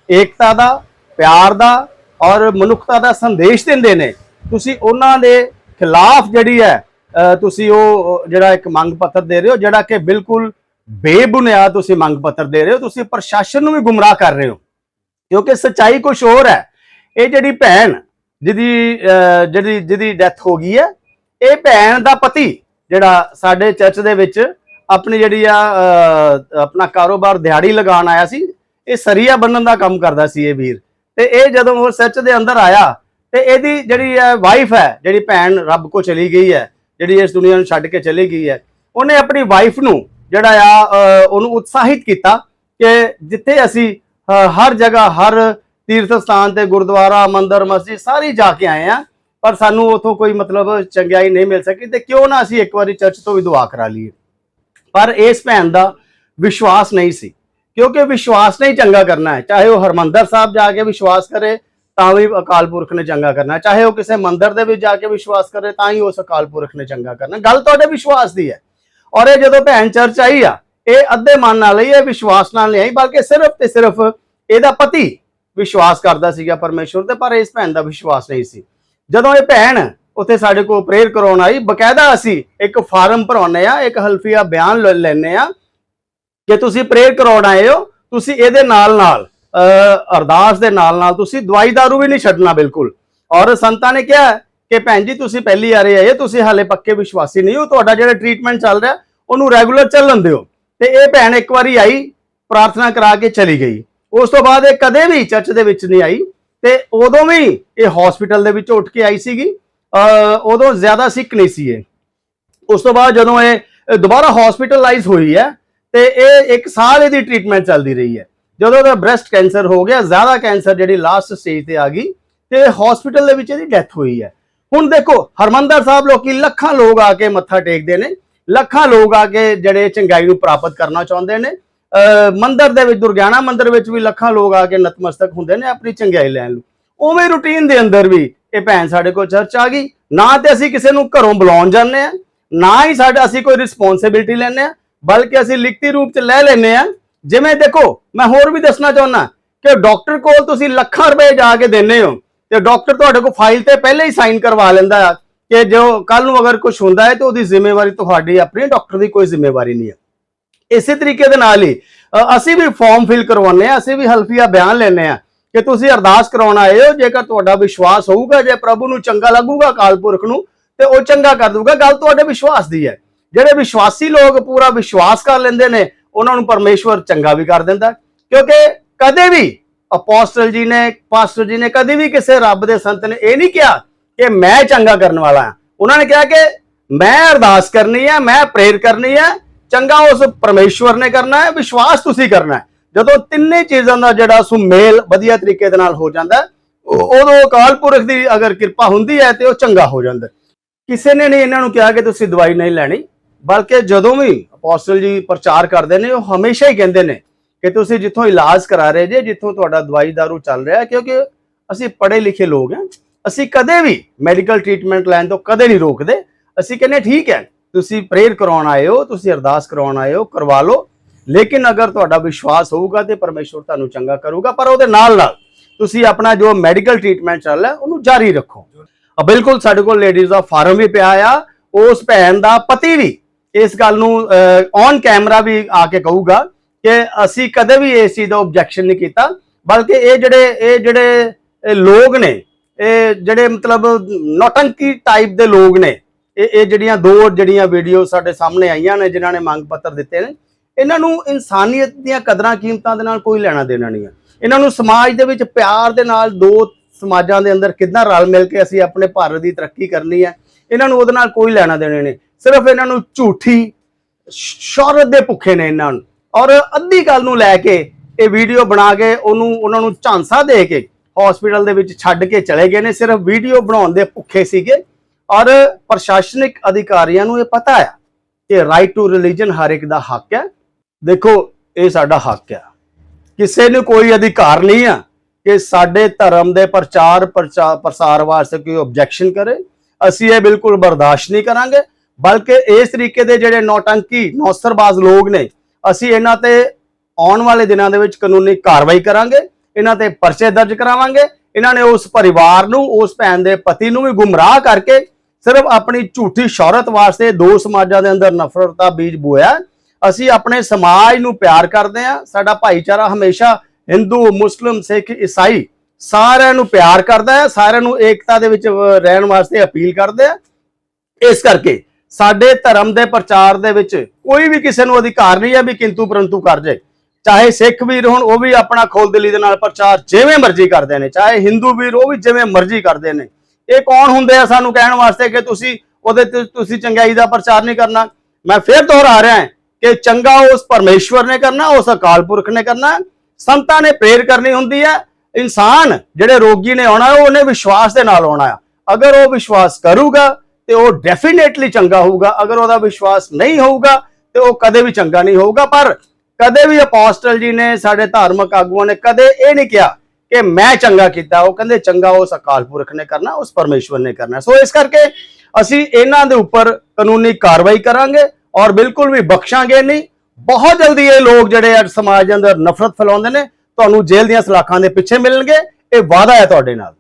ਏਕਤਾ ਦਾ, ਪਿਆਰ ਦਾ ਔਰ ਮਨੁੱਖਤਾ ਦਾ ਸੰਦੇਸ਼ ਦਿੰਦੇ ਨੇ। ਤੁਸੀਂ ਉਹਨਾਂ ਦੇ ਖਿਲਾਫ ਜਿਹੜੀ ਹੈ ਤੁਸੀਂ ਉਹ ਜਿਹੜਾ ਇੱਕ ਮੰਗ ਪੱਤਰ ਦੇ ਰਹੇ ਹੋ, ਜਿਹੜਾ ਕਿ ਬਿਲਕੁਲ ਬੇਬੁਨਿਆਦ ਤੁਸੀਂ ਮੰਗ ਪੱਤਰ ਦੇ ਰਹੇ ਹੋ, ਤੁਸੀਂ ਪ੍ਰਸ਼ਾਸਨ ਨੂੰ ਵੀ ਗੁੰਮਰਾਹ ਕਰ ਰਹੇ ਹੋ। ਕਿਉਂਕਿ ਸੱਚਾਈ ਕੁਝ ਹੋਰ ਹੈ। ਇਹ ਜਿਹੜੀ ਭੈਣ ਜਿਹਦੀ ਜਿਹੜੀ, ਜਿਹਦੀ ਡੈਥ ਹੋ ਗਈ ਹੈ, ਇਹ ਭੈਣ ਦਾ ਪਤੀ, ਜਿਹੜਾ ਸਾਡੇ ਚਰਚ ਦੇ ਵਿੱਚ ਆਪਣੀ ਜਿਹੜੀ ਆ ਆਪਣਾ ਕਾਰੋਬਾਰ ਦਿਹਾੜੀ ਲਗਾਉਣ ਆਇਆ ਸੀ, ਇਹ ਸਰੀਆ ਬੰਨਣ ਦਾ ਕੰਮ ਕਰਦਾ ਸੀ ਇਹ ਵੀਰ। ਤੇ ਇਹ ਜਦੋਂ ਉਹ ਸੱਚ ਦੇ ਅੰਦਰ ਆਇਆ, ਤੇ ਇਹਦੀ ਜਿਹੜੀ ਵਾਈਫ ਹੈ, ਜਿਹੜੀ ਭੈਣ ਰੱਬ ਕੋ ਚਲੀ ਗਈ ਹੈ, ਜਿਹੜੀ ਇਸ ਦੁਨੀਆ ਨੂੰ ਛੱਡ ਕੇ ਚਲੀ ਗਈ ਹੈ, ਉਹਨੇ ਆਪਣੀ ਵਾਈਫ ਨੂੰ ਜਿਹੜਾ ਆ ਉਹਨੂੰ ਉਤਸ਼ਾਹਿਤ ਕੀਤਾ ਕਿ ਜਿੱਥੇ ਅਸੀਂ ਹਰ ਜਗ੍ਹਾ, ਹਰ ਤੀਰਥ ਸਥਾਨ ਤੇ ਗੁਰਦੁਆਰਾ, ਮੰਦਿਰ, ਮਸਜਿਦ ਸਾਰੀ ਜਾ ਕੇ ਆਏ ਆ, ਪਰ ਸਾਨੂੰ ਉਥੋਂ ਕੋਈ ਮਤਲਬ ਚੰਗਿਆਈ ਨਹੀਂ ਮਿਲ ਸਕੀ ਤੇ ਕਿਉਂ ਨਾ ਅਸੀਂ ਇੱਕ ਵਾਰੀ ਚਰਚ ਤੋਂ ਵੀ ਦੁਆ ਕਰਾ ਲਈਏ। ਪਰ ਇਸ ਭੈਣ ਦਾ ਵਿਸ਼ਵਾਸ ਨਹੀਂ ਸੀ, ਕਿਉਂਕਿ ਵਿਸ਼ਵਾਸ ਨਹੀਂ ਚੰਗਾ ਕਰਨਾ ਹੈ। ਚਾਹੇ ਉਹ ਹਰਮੰਦਰ ਸਾਹਿਬ ਜਾ ਕੇ ਵਿਸ਼ਵਾਸ ਕਰੇ, ਤਾਂ ਵੀ ਅਕਾਲ ਪੁਰਖ ਨੇ ਚੰਗਾ ਕਰਨਾ ਚਾਹੇ ਉਹ ਕਿਸੇ ਮੰਦਰ ਦੇ ਵਿੱਚ ਜਾ ਕੇ ਵਿਸ਼ਵਾਸ ਕਰੇ, ਤਾਂ ਹੀ ਉਸ ਅਕਾਲ ਪੁਰਖ ਨੇ ਚੰਗਾ ਕਰਨਾ ਗੱਲ ਤੁਹਾਡੇ ਵਿਸ਼ਵਾਸ ਦੀ ਹੈ। ਔਰ ਇਹ ਜਦੋਂ ਭੈਣ ਚਰਚ ਆਈ ਆ, ਇਹ ਅੱਧੇ ਮਨ ਨਾਲ ਹੀ ਇਹ ਵਿਸ਼ਵਾਸ ਨਾਲ ਨਹੀਂ ਆਈ, ਬਲਕਿ ਸਿਰਫ ਤੇ ਸਿਰਫ ਇਹਦਾ ਪਤੀ ਵਿਸ਼ਵਾਸ ਕਰਦਾ ਸੀਗਾ ਪਰਮੇਸ਼ਵਰ ਤੇ, ਪਰ ਇਸ ਭੈਣ ਦਾ ਵਿਸ਼ਵਾਸ ਨਹੀਂ ਸੀ। ਜਦੋਂ ਇਹ ਭੈਣ ਉੱਥੇ ਸਾਡੇ ਕੋਲ ਪ੍ਰੇਅਰ ਕਰਾਉਣ ਆਈ, ਬਕਾਇਦਾ ਅਸੀਂ ਇੱਕ ਫਾਰਮ ਭਰਾਉਂਦੇ ਆ ਇੱਕ ਹਲਫੀਆ ਬਿਆਨ ਲੈ- ਲੈਂਦੇ ਆ ਕਿ ਤੁਸੀਂ ਪ੍ਰੇਅਰ ਕਰਾਉਣ ਆਏ ਹੋ, ਤੁਸੀਂ ਇਹਦੇ ਨਾਲ ਨਾਲ ਅਰਦਾਸ ਦੇ ਨਾਲ ਨਾਲ ਤੁਸੀਂ ਦਵਾਈ ਦਾਰੂ ਵੀ ਨਹੀਂ ਛੱਡਣਾ ਬਿਲਕੁਲ। ਔਰ ਸੰਤਾਂ ਨੇ ਕਿਹਾ ਕਿ ਭੈਣ ਜੀ ਤੁਸੀਂ ਪਹਿਲੀ ਵਾਰੇ ਆਏ, ਤੁਸੀਂ ਹਾਲੇ ਪੱਕੇ ਵਿਸ਼ਵਾਸੀ ਨਹੀਂ ਹੋ, ਤੁਹਾਡਾ ਜਿਹੜਾ ਟ੍ਰੀਟਮੈਂਟ ਚੱਲ ਰਿਹਾ, ਉਹਨੂੰ ਰੈਗੂਲਰ ਚੱਲਣ ਦਿਓ। ਤੇ ਇਹ ਭੈਣ ਇੱਕ ਵਾਰੀ ਆਈ, ਪ੍ਰਾਰਥਨਾ ਕਰਾ ਕੇ ਚਲੀ ਗਈ। ਉਸ ਤੋਂ ਬਾਅਦ ਇਹ ਕਦੇ ਵੀ ਚਰਚ ਦੇ ਵਿੱਚ ਨਹੀਂ ਆਈ ਤੇ ਉਦੋਂ ਵੀ ਇਹ ਹਸਪੀਟਲ ਦੇ ਵਿੱਚ ਉੱਠ ਕੇ ਆਈ ਸੀਗੀ। ਉਦੋਂ ਜ਼ਿਆਦਾ ਸਿੱਕ ਨਹੀਂ ਸੀ ਇਹ। ਉਸ ਤੋਂ ਬਾਅਦ ਜਦੋਂ ਇਹ ਦੁਬਾਰਾ ਹਸਪੀਟਲਾਈਜ਼ ਹੋਈ ਹੈ ਤੇ ਇਹ ਇੱਕ ਸਾਲ ਇਹਦੀ ਟ੍ਰੀਟਮੈਂਟ ਚੱਲਦੀ ਰਹੀ ਹੈ। ਜਦੋਂ ਇਹਦਾ ਬ੍ਰੈਸਟ ਕੈਂਸਰ ਹੋ ਗਿਆ, ਜ਼ਿਆਦਾ ਕੈਂਸਰ ਜਿਹੜੀ ਲਾਸਟ ਸਟੇਜ ਤੇ ਆ ਗਈ ਤੇ ਹਸਪੀਟਲ ਦੇ ਵਿੱਚ ਇਹਦੀ ਡੈਥ ਹੋਈ ਹੈ। ਹੁਣ ਦੇਖੋ, ਹਰਮੰਦਰ ਸਾਹਿਬ ਲੋਕੀ ਲੱਖਾਂ ਲੋਕ ਆ ਕੇ ਮੱਥਾ ਟੇਕਦੇ ਨੇ, ਲੱਖਾਂ ਲੋਕ ਆ ਕੇ ਜਿਹੜੇ ਚੰਗਾਈ ਨੂੰ ਪ੍ਰਾਪਤ ਕਰਨਾ ਚਾਹੁੰਦੇ ਨੇ ਮੰਦਰ ਦੇ ਵਿੱਚ, ਦੁਰਗਿਆਣਾ ਮੰਦਰ ਵਿੱਚ ਵੀ ਲੱਖਾਂ ਲੋਕ ਆ ਕੇ ਨਤਮਸਤਕ ਹੁੰਦੇ ਨੇ ਆਪਣੀ ਚੰਗਿਆਈ ਲੈਣ ਲਈ। ਉਵੇਂ ਰੂਟੀਨ ਦੇ ਅੰਦਰ ਵੀ ਇਹ ਭੈਣ ਸਾਡੇ ਕੋਲ ਚਰਚ ਆ ਗਈ। ਨਾ ਤੇ ਅਸੀਂ ਕਿਸੇ ਨੂੰ ਘਰੋਂ ਬੁਲਾਉਣ ਜਾਂਦੇ ਆ ਨਾ ਹੀ ਸਾਡਾ ਅਸੀਂ ਕੋਈ ਰਿਸਪੌਂਸਿਬਿਲਟੀ ਲੈਂਦੇ ਆ ਬਲਕਿ ਅਸੀਂ ਲਿਖਤੀ ਰੂਪ ਚ ਲੈ ਲੈਂਦੇ ਆ ਜਿਵੇਂ ਦੇਖੋ, ਮੈਂ ਹੋਰ ਵੀ ਦੱਸਣਾ ਚਾਹੁੰਦਾ ਕਿ ਡਾਕਟਰ ਕੋਲ ਤੁਸੀਂ ਲੱਖਾਂ ਰੁਪਏ ਜਾ ਕੇ ਦਿੰਦੇ ਹੋ ਤੇ ਡਾਕਟਰ ਤੁਹਾਡੇ ਕੋਲ ਫਾਈਲ ਤੇ ਪਹਿਲੇ ਹੀ ਸਾਈਨ ਕਰਵਾ ਲੈਂਦਾ ਆ ਕਿ ਜੋ ਕੱਲ ਨੂੰ ਅਗਰ ਕੁਝ ਹੁੰਦਾ ਹੈ ਤੇ ਉਹਦੀ ਜ਼ਿੰਮੇਵਾਰੀ ਤੁਹਾਡੀ, ਆਪਣੀ ਡਾਕਟਰ ਦੀ ਕੋਈ ਜ਼ਿੰਮੇਵਾਰੀ ਨਹੀਂ ਹੈ। ਇਸੇ ਤਰੀਕੇ ਦੇ ਨਾਲ ਹੀ ਅਸੀਂ ਵੀ ਫਾਰਮ ਫਿਲ ਕਰਵਾਉਂਦੇ ਆ ਅਸੀਂ ਵੀ ਹਲਫੀਆ ਬਿਆਨ ਲੈਂਦੇ ਆ ਕਿ ਤੁਸੀਂ ਅਰਦਾਸ ਕਰਾਉਣ ਆਏ ਹੋ, ਜੇਕਰ ਤੁਹਾਡਾ ਵਿਸ਼ਵਾਸ ਹੋਊਗਾ, ਜੇ ਪ੍ਰਭੂ ਨੂੰ ਚੰਗਾ ਲੱਗੂਗਾ ਅਕਾਲ ਪੁਰਖ ਨੂੰ, ਤੇ ਉਹ ਚੰਗਾ ਕਰ ਦੂਗਾ ਗੱਲ ਤੁਹਾਡੇ ਵਿਸ਼ਵਾਸ ਦੀ ਹੈ। ਜਿਹੜੇ ਵਿਸ਼ਵਾਸੀ ਲੋਕ ਪੂਰਾ ਵਿਸ਼ਵਾਸ ਕਰ ਲੈਂਦੇ ਨੇ, ਉਹਨਾਂ ਨੂੰ ਪਰਮੇਸ਼ਵਰ ਚੰਗਾ ਵੀ ਕਰ ਦਿੰਦਾ ਕਿਉਂਕਿ ਕਦੇ ਵੀ ਅਪੋਸਟਲ ਜੀ ਨੇ, ਪਾਸਟਰ ਜੀ ਨੇ ਕਦੇ ਵੀ ਕਿਸੇ ਰੱਬ ਦੇ ਸੰਤ ਨੇ ਇਹ ਨਹੀਂ ਕਿਹਾ ਕਿ ਮੈਂ ਚੰਗਾ ਕਰਨ ਵਾਲਾ ਹਾਂ। ਉਹਨਾਂ ਨੇ ਕਿਹਾ ਕਿ ਮੈਂ ਅਰਦਾਸ ਕਰਨੀ ਹੈ, ਮੈਂ ਪ੍ਰੇਰ ਕਰਨੀ ਹੈ ਚੰਗਾ ਉਸ ਪਰਮੇਸ਼ਵਰ ਨੇ ਕਰਨਾ ਹੈ, ਵਿਸ਼ਵਾਸ ਤੁਸੀਂ ਕਰਨਾ ਹੈ। ਜਦੋਂ ਤਿੰਨੇ ਚੀਜ਼ਾਂ ਦਾ ਜਿਹੜਾ ਸੁਮੇਲ ਵਧੀਆ ਤਰੀਕੇ ਦੇ ਨਾਲ ਹੋ ਜਾਂਦਾ ਉਦੋਂ ਅਕਾਲ ਪੁਰਖ ਦੀ ਅਗਰ ਕਿਰਪਾ ਹੁੰਦੀ ਹੈ ਤੇ ਉਹ ਚੰਗਾ ਹੋ ਜਾਂਦਾ ਕਿਸੇ ਨੇ ਨਹੀਂ ਇਹਨਾਂ ਨੂੰ ਕਿਹਾ ਕਿ ਤੁਸੀਂ ਦਵਾਈ ਨਹੀਂ ਲੈਣੀ, ਬਲਕਿ ਜਦੋਂ ਵੀ ਅਪੋਸਟਲ ਜੀ ਪ੍ਰਚਾਰ ਕਰਦੇ ਨੇ, ਉਹ ਹਮੇਸ਼ਾ ਹੀ ਕਹਿੰਦੇ ਨੇ ਕਿ ਤੁਸੀਂ ਜਿੱਥੋਂ ਇਲਾਜ ਕਰਾ ਰਹੇ ਜੇ, ਜਿੱਥੋਂ ਤੁਹਾਡਾ ਦਵਾਈ ਦਾਰੂ ਚੱਲ ਰਿਹਾ ਕਿਉਂਕਿ ਅਸੀਂ ਪੜ੍ਹੇ ਲਿਖੇ ਲੋਕ ਹਾਂ, ਅਸੀਂ ਕਦੇ ਵੀ ਮੈਡੀਕਲ ਟ੍ਰੀਟਮੈਂਟ ਲੈਣ ਤੋਂ ਕਦੇ ਨਹੀਂ ਰੋਕਦੇ, ਅਸੀਂ ਕਹਿੰਦੇ ਠੀਕ ਹੈ ਤੁਸੀਂ ਪ੍ਰੇਅਰ ਕਰਾਉਣ ਆਏ ਹੋ, ਤੁਸੀਂ ਅਰਦਾਸ ਕਰਾਉਣ ਆਏ ਹੋ, ਕਰਵਾ ਲਓ। ਲੇਕਿਨ ਅਗਰ ਤੁਹਾਡਾ ਵਿਸ਼ਵਾਸ ਹੋਊਗਾ ਤੇ ਪਰਮੇਸ਼ਵਰ ਤੁਹਾਨੂੰ ਚੰਗਾ ਕਰੂਗਾ, ਪਰ ਉਹਦੇ ਨਾਲ ਨਾਲ ਤੁਸੀਂ ਆਪਣਾ ਜੋ ਮੈਡੀਕਲ ਟ੍ਰੀਟਮੈਂਟ ਚੱਲ ਰਿਹਾ, ਉਹਨੂੰ ਜਾਰੀ ਰੱਖੋ। ਬਿਲਕੁਲ ਸਾਡੇ ਕੋਲ ਲੇਡੀਜ਼ ਦਾ ਫਾਰਮ ਵੀ ਪਿਆ ਆ, ਉਸ ਭੈਣ ਦਾ ਪਤੀ ਵੀ ਇਸ ਗੱਲ ਨੂੰ ਔਨ ਕੈਮਰਾ ਵੀ ਆ ਕੇ ਕਹੂਗਾ ਕਿ ਅਸੀਂ ਕਦੇ ਵੀ ਇਸ ਚੀਜ਼ ਦਾ ਆਬਜੈਕਸ਼ਨ ਨਹੀਂ ਕੀਤਾ, ਬਲਕਿ ਇਹ ਜਿਹੜੇ ਇਹ ਜਿਹੜੇ ਲੋਕ ਨੇ, ਇਹ ਜਿਹੜੇ ਮਤਲਬ ਨੌਟੰਕੀ ਟਾਈਪ ਦੇ ਲੋਕ ਨੇ ਇਹ ਇਹ ਜਿਹੜੀਆਂ ਦੋ ਜਿਹੜੀਆਂ ਵੀਡੀਓ ਸਾਡੇ ਸਾਹਮਣੇ ਆਈਆਂ ਨੇ, ਜਿਨ੍ਹਾਂ ਨੇ ਮੰਗ ਪੱਤਰ ਦਿੱਤੇ ਨੇ, ਇਹਨਾਂ ਨੂੰ ਇਨਸਾਨੀਅਤ ਦੀਆਂ ਕਦਰਾਂ ਕੀਮਤਾਂ ਦੇ ਨਾਲ ਕੋਈ ਲੈਣਾ ਦੇਣਾ ਨਹੀਂ ਹੈ। ਇਹਨਾਂ ਨੂੰ ਸਮਾਜ ਦੇ ਵਿੱਚ ਪਿਆਰ ਦੇ ਨਾਲ ਦੋ ਸਮਾਜਾਂ ਦੇ ਅੰਦਰ ਕਿੱਦਾਂ ਰਲ ਮਿਲ ਕੇ ਅਸੀਂ ਆਪਣੇ ਭਾਰਤ ਦੀ ਤਰੱਕੀ ਕਰਨੀ ਹੈ, ਇਹਨਾਂ ਨੂੰ ਉਹਦੇ ਨਾਲ ਕੋਈ ਲੈਣਾ ਦੇਣਾ ਨਹੀਂ। ਸਿਰਫ ਇਹਨਾਂ ਨੂੰ ਝੂਠੀ ਸ਼- ਸ਼ੌਹਰਤ ਦੇ ਭੁੱਖੇ ਨੇ ਇਹਨਾਂ ਨੂੰ। ਔਰ ਅੱਧੀ ਗੱਲ ਨੂੰ ਲੈ ਕੇ ਇਹ ਵੀਡੀਓ ਬਣਾ ਕੇ ਉਹਨੂੰ, ਉਹਨਾਂ ਨੂੰ ਝਾਂਸਾ ਦੇ ਕੇ ਹਸਪੀਟਲ ਦੇ ਵਿੱਚ ਛੱਡ ਕੇ ਚਲੇ ਗਏ ਨੇ, ਸਿਰਫ ਵੀਡੀਓ ਬਣਾਉਣ ਦੇ ਭੁੱਖੇ ਸੀਗੇ। ਔਰ ਪ੍ਰਸ਼ਾਸਨਿਕ ਅਧਿਕਾਰੀਆਂ ਨੂੰ ਇਹ ਪਤਾ ਹੈ ਕਿ ਰਾਈਟ ਟੂ ਰਿਲੀਜਨ ਹਰ ਇੱਕ ਦਾ ਹੱਕ ਹੈ। ਦੇਖੋ, ਇਹ ਸਾਡਾ ਹੱਕ ਹੈ। ਕਿਸੇ ਨੂੰ ਕੋਈ ਅਧਿਕਾਰ ਨਹੀਂ ਆ ਕਿ ਸਾਡੇ ਧਰਮ ਦੇ ਪ੍ਰਚਾਰ ਪ੍ਰਚਾ- ਪ੍ਰਸਾਰ ਵਾਸਤੇ ਕੋਈ ਆਬਜੈਕਸ਼ਨ ਕਰੇ। ਅਸੀਂ ਇਹ ਬਿਲਕੁਲ ਬਰਦਾਸ਼ਤ ਨਹੀਂ ਕਰਾਂਗੇ, ਬਲਕਿ ਇਸ ਤਰੀਕੇ ਦੇ ਜਿਹੜੇ ਨੌਟੰਕੀ, ਨੌਸਰਬਾਜ਼ ਲੋਕ ਨੇ, ਅਸੀਂ ਇਹਨਾਂ ਤੇ ਆਉਣ ਵਾਲੇ ਦਿਨਾਂ ਦੇ ਵਿੱਚ ਕਾਨੂੰਨੀ ਕਾਰਵਾਈ ਕਰਾਂਗੇ, ਇਹਨਾਂ ਤੇ ਪਰਚੇ ਦਰਜ ਕਰਾਵਾਂਗੇ। ਇਹਨਾਂ ਨੇ ਉਸ ਪਰਿਵਾਰ ਨੂੰ, ਉਸ ਭੈਣ ਦੇ ਪਤੀ ਨੂੰ ਵੀ ਗੁੰਮਰਾਹ ਕਰਕੇ ਸਿਰਫ ਆਪਣੀ ਝੂਠੀ ਸ਼ੌਹਰਤ ਵਾਸਤੇ ਦੋ ਸਮਾਜਾਂ ਦੇ ਅੰਦਰ ਨਫ਼ਰਤ ਦਾ ਬੀਜ ਬੋਇਆ। ਅਸੀਂ ਆਪਣੇ ਸਮਾਜ ਨੂੰ ਪਿਆਰ ਕਰਦੇ ਹਾਂ। ਸਾਡਾ ਭਾਈਚਾਰਾ ਹਮੇਸ਼ਾ ਹਿੰਦੂ, ਮੁਸਲਿਮ, ਸਿੱਖ, ਈਸਾਈ ਸਾਰਿਆਂ ਨੂੰ ਪਿਆਰ ਕਰਦਾ ਹੈ। ਸਾਰਿਆਂ ਨੂੰ ਏਕਤਾ ਦੇ ਵਿੱਚ ਰਹਿਣ ਵਾਸਤੇ ਅਪੀਲ ਕਰਦੇ ਆ ਇਸ ਕਰਕੇ ਸਾਡੇ ਧਰਮ ਦੇ ਪ੍ਰਚਾਰ ਦੇ ਵਿੱਚ ਕੋਈ ਵੀ ਕਿਸੇ ਨੂੰ ਅਧਿਕਾਰ ਨਹੀਂ ਹੈ ਵੀ ਕਿੰਤੂ ਪਰੰਤੂ ਕਰ ਜਾਏ ਚਾਹੇ ਸਿੱਖ ਵੀਰ ਹੋਣ, ਉਹ ਵੀ ਆਪਣਾ ਖੋਲ ਖੁੱਲ੍ਹਦਿਲੀ ਦੇ ਨਾਲ ਪ੍ਰਚਾਰ ਜਿਵੇਂ ਮਰਜ਼ੀ ਕਰਦੇ ਨੇ। ਚਾਹੇ ਹਿੰਦੂ ਵੀਰ, ਉਹ ਵੀ ਜਿਵੇਂ ਮਰਜ਼ੀ ਕਰਦੇ ਨੇ। ਇਹ ਕੌਣ ਹੁੰਦੇ ਆ ਸਾਨੂੰ ਕਹਿਣ ਵਾਸਤੇ ਕਿ ਤੁਸੀਂ ਉਹਦੇ ਤੇ ਤੁਸੀਂ ਚੰਗਾਈ ਦਾ ਪ੍ਰਚਾਰ ਨਹੀਂ ਕਰਨਾ? ਮੈਂ ਫੇਰ ਦੁਹਰਾ ਰਿਹਾ ਹਾਂ ਕਿ ਚੰਗਾ ਉਸ ਪਰਮੇਸ਼ਵਰ ਨੇ ਕਰਨਾ, ਉਸ ਅਕਾਲ ਪੁਰਖ ਨੇ ਕਰਨਾ। ਸੰਤਾਂ ਨੇ ਪ੍ਰੇਰ ਕਰਨੀ ਹੁੰਦੀ ਹੈ ਇਨਸਾਨ ਜਿਹੜੇ ਰੋਗੀ ਨੇ ਆਉਣਾ ਉਹ ਉਹਨੇ ਵਿਸ਼ਵਾਸ ਦੇ ਨਾਲ ਆਉਣਾ ਆ। ਅਗਰ ਉਹ ਵਿਸ਼ਵਾਸ ਕਰੂਗਾ ਤੇ ਉਹ ਡੈਫੀਨੇਟਲੀ ਚੰਗਾ ਹੋਊਗਾ। ਅਗਰ ਉਹਦਾ ਵਿਸ਼ਵਾਸ ਨਹੀਂ ਹੋਊਗਾ ਤੇ ਉਹ ਕਦੇ ਵੀ ਚੰਗਾ ਨਹੀਂ ਹੋਊਗਾ। ਪਰ ਕਦੇ ਵੀ ਅਪੋਸਟਲ ਜੀ ਨੇ ਸਾਡੇ ਧਾਰਮਿਕ ਆਗੂਆਂ ਨੇ ਕਦੇ ਇਹ ਨਹੀਂ ਕਿਹਾ ਕਿ ਮੈਂ ਚੰਗਾ ਕੀਤਾ, ਉਹ ਕਹਿੰਦੇ ਚੰਗਾ ਉਸ ਅਕਾਲ ਪੁਰਖ ਨੇ ਕਰਨਾ, ਉਸ ਪਰਮੇਸ਼ਵਰ ਨੇ ਕਰਨਾ। ਸੋ ਇਸ ਕਰਕੇ ਅਸੀਂ ਇਹਨਾਂ ਦੇ ਉੱਪਰ ਕਾਨੂੰਨੀ ਕਾਰਵਾਈ ਕਰਾਂਗੇ ਔਰ ਬਿਲਕੁਲ ਵੀ ਬਖਸ਼ਾਂਗੇ ਨਹੀਂ। ਬਹੁਤ ਜਲਦੀ ਇਹ ਲੋਕ ਜਿਹੜੇ ਅੱਜ ਸਮਾਜ ਦੇ ਅੰਦਰ ਨਫ਼ਰਤ ਫੈਲਾਉਂਦੇ ਨੇ, ਤੁਹਾਨੂੰ ਜੇਲ੍ਹ ਦੀਆਂ ਸਲਾਖਾਂ ਦੇ ਪਿੱਛੇ ਮਿਲਣਗੇ। ਇਹ ਵਾਅਦਾ ਹੈ ਤੁਹਾਡੇ ਨਾਲ।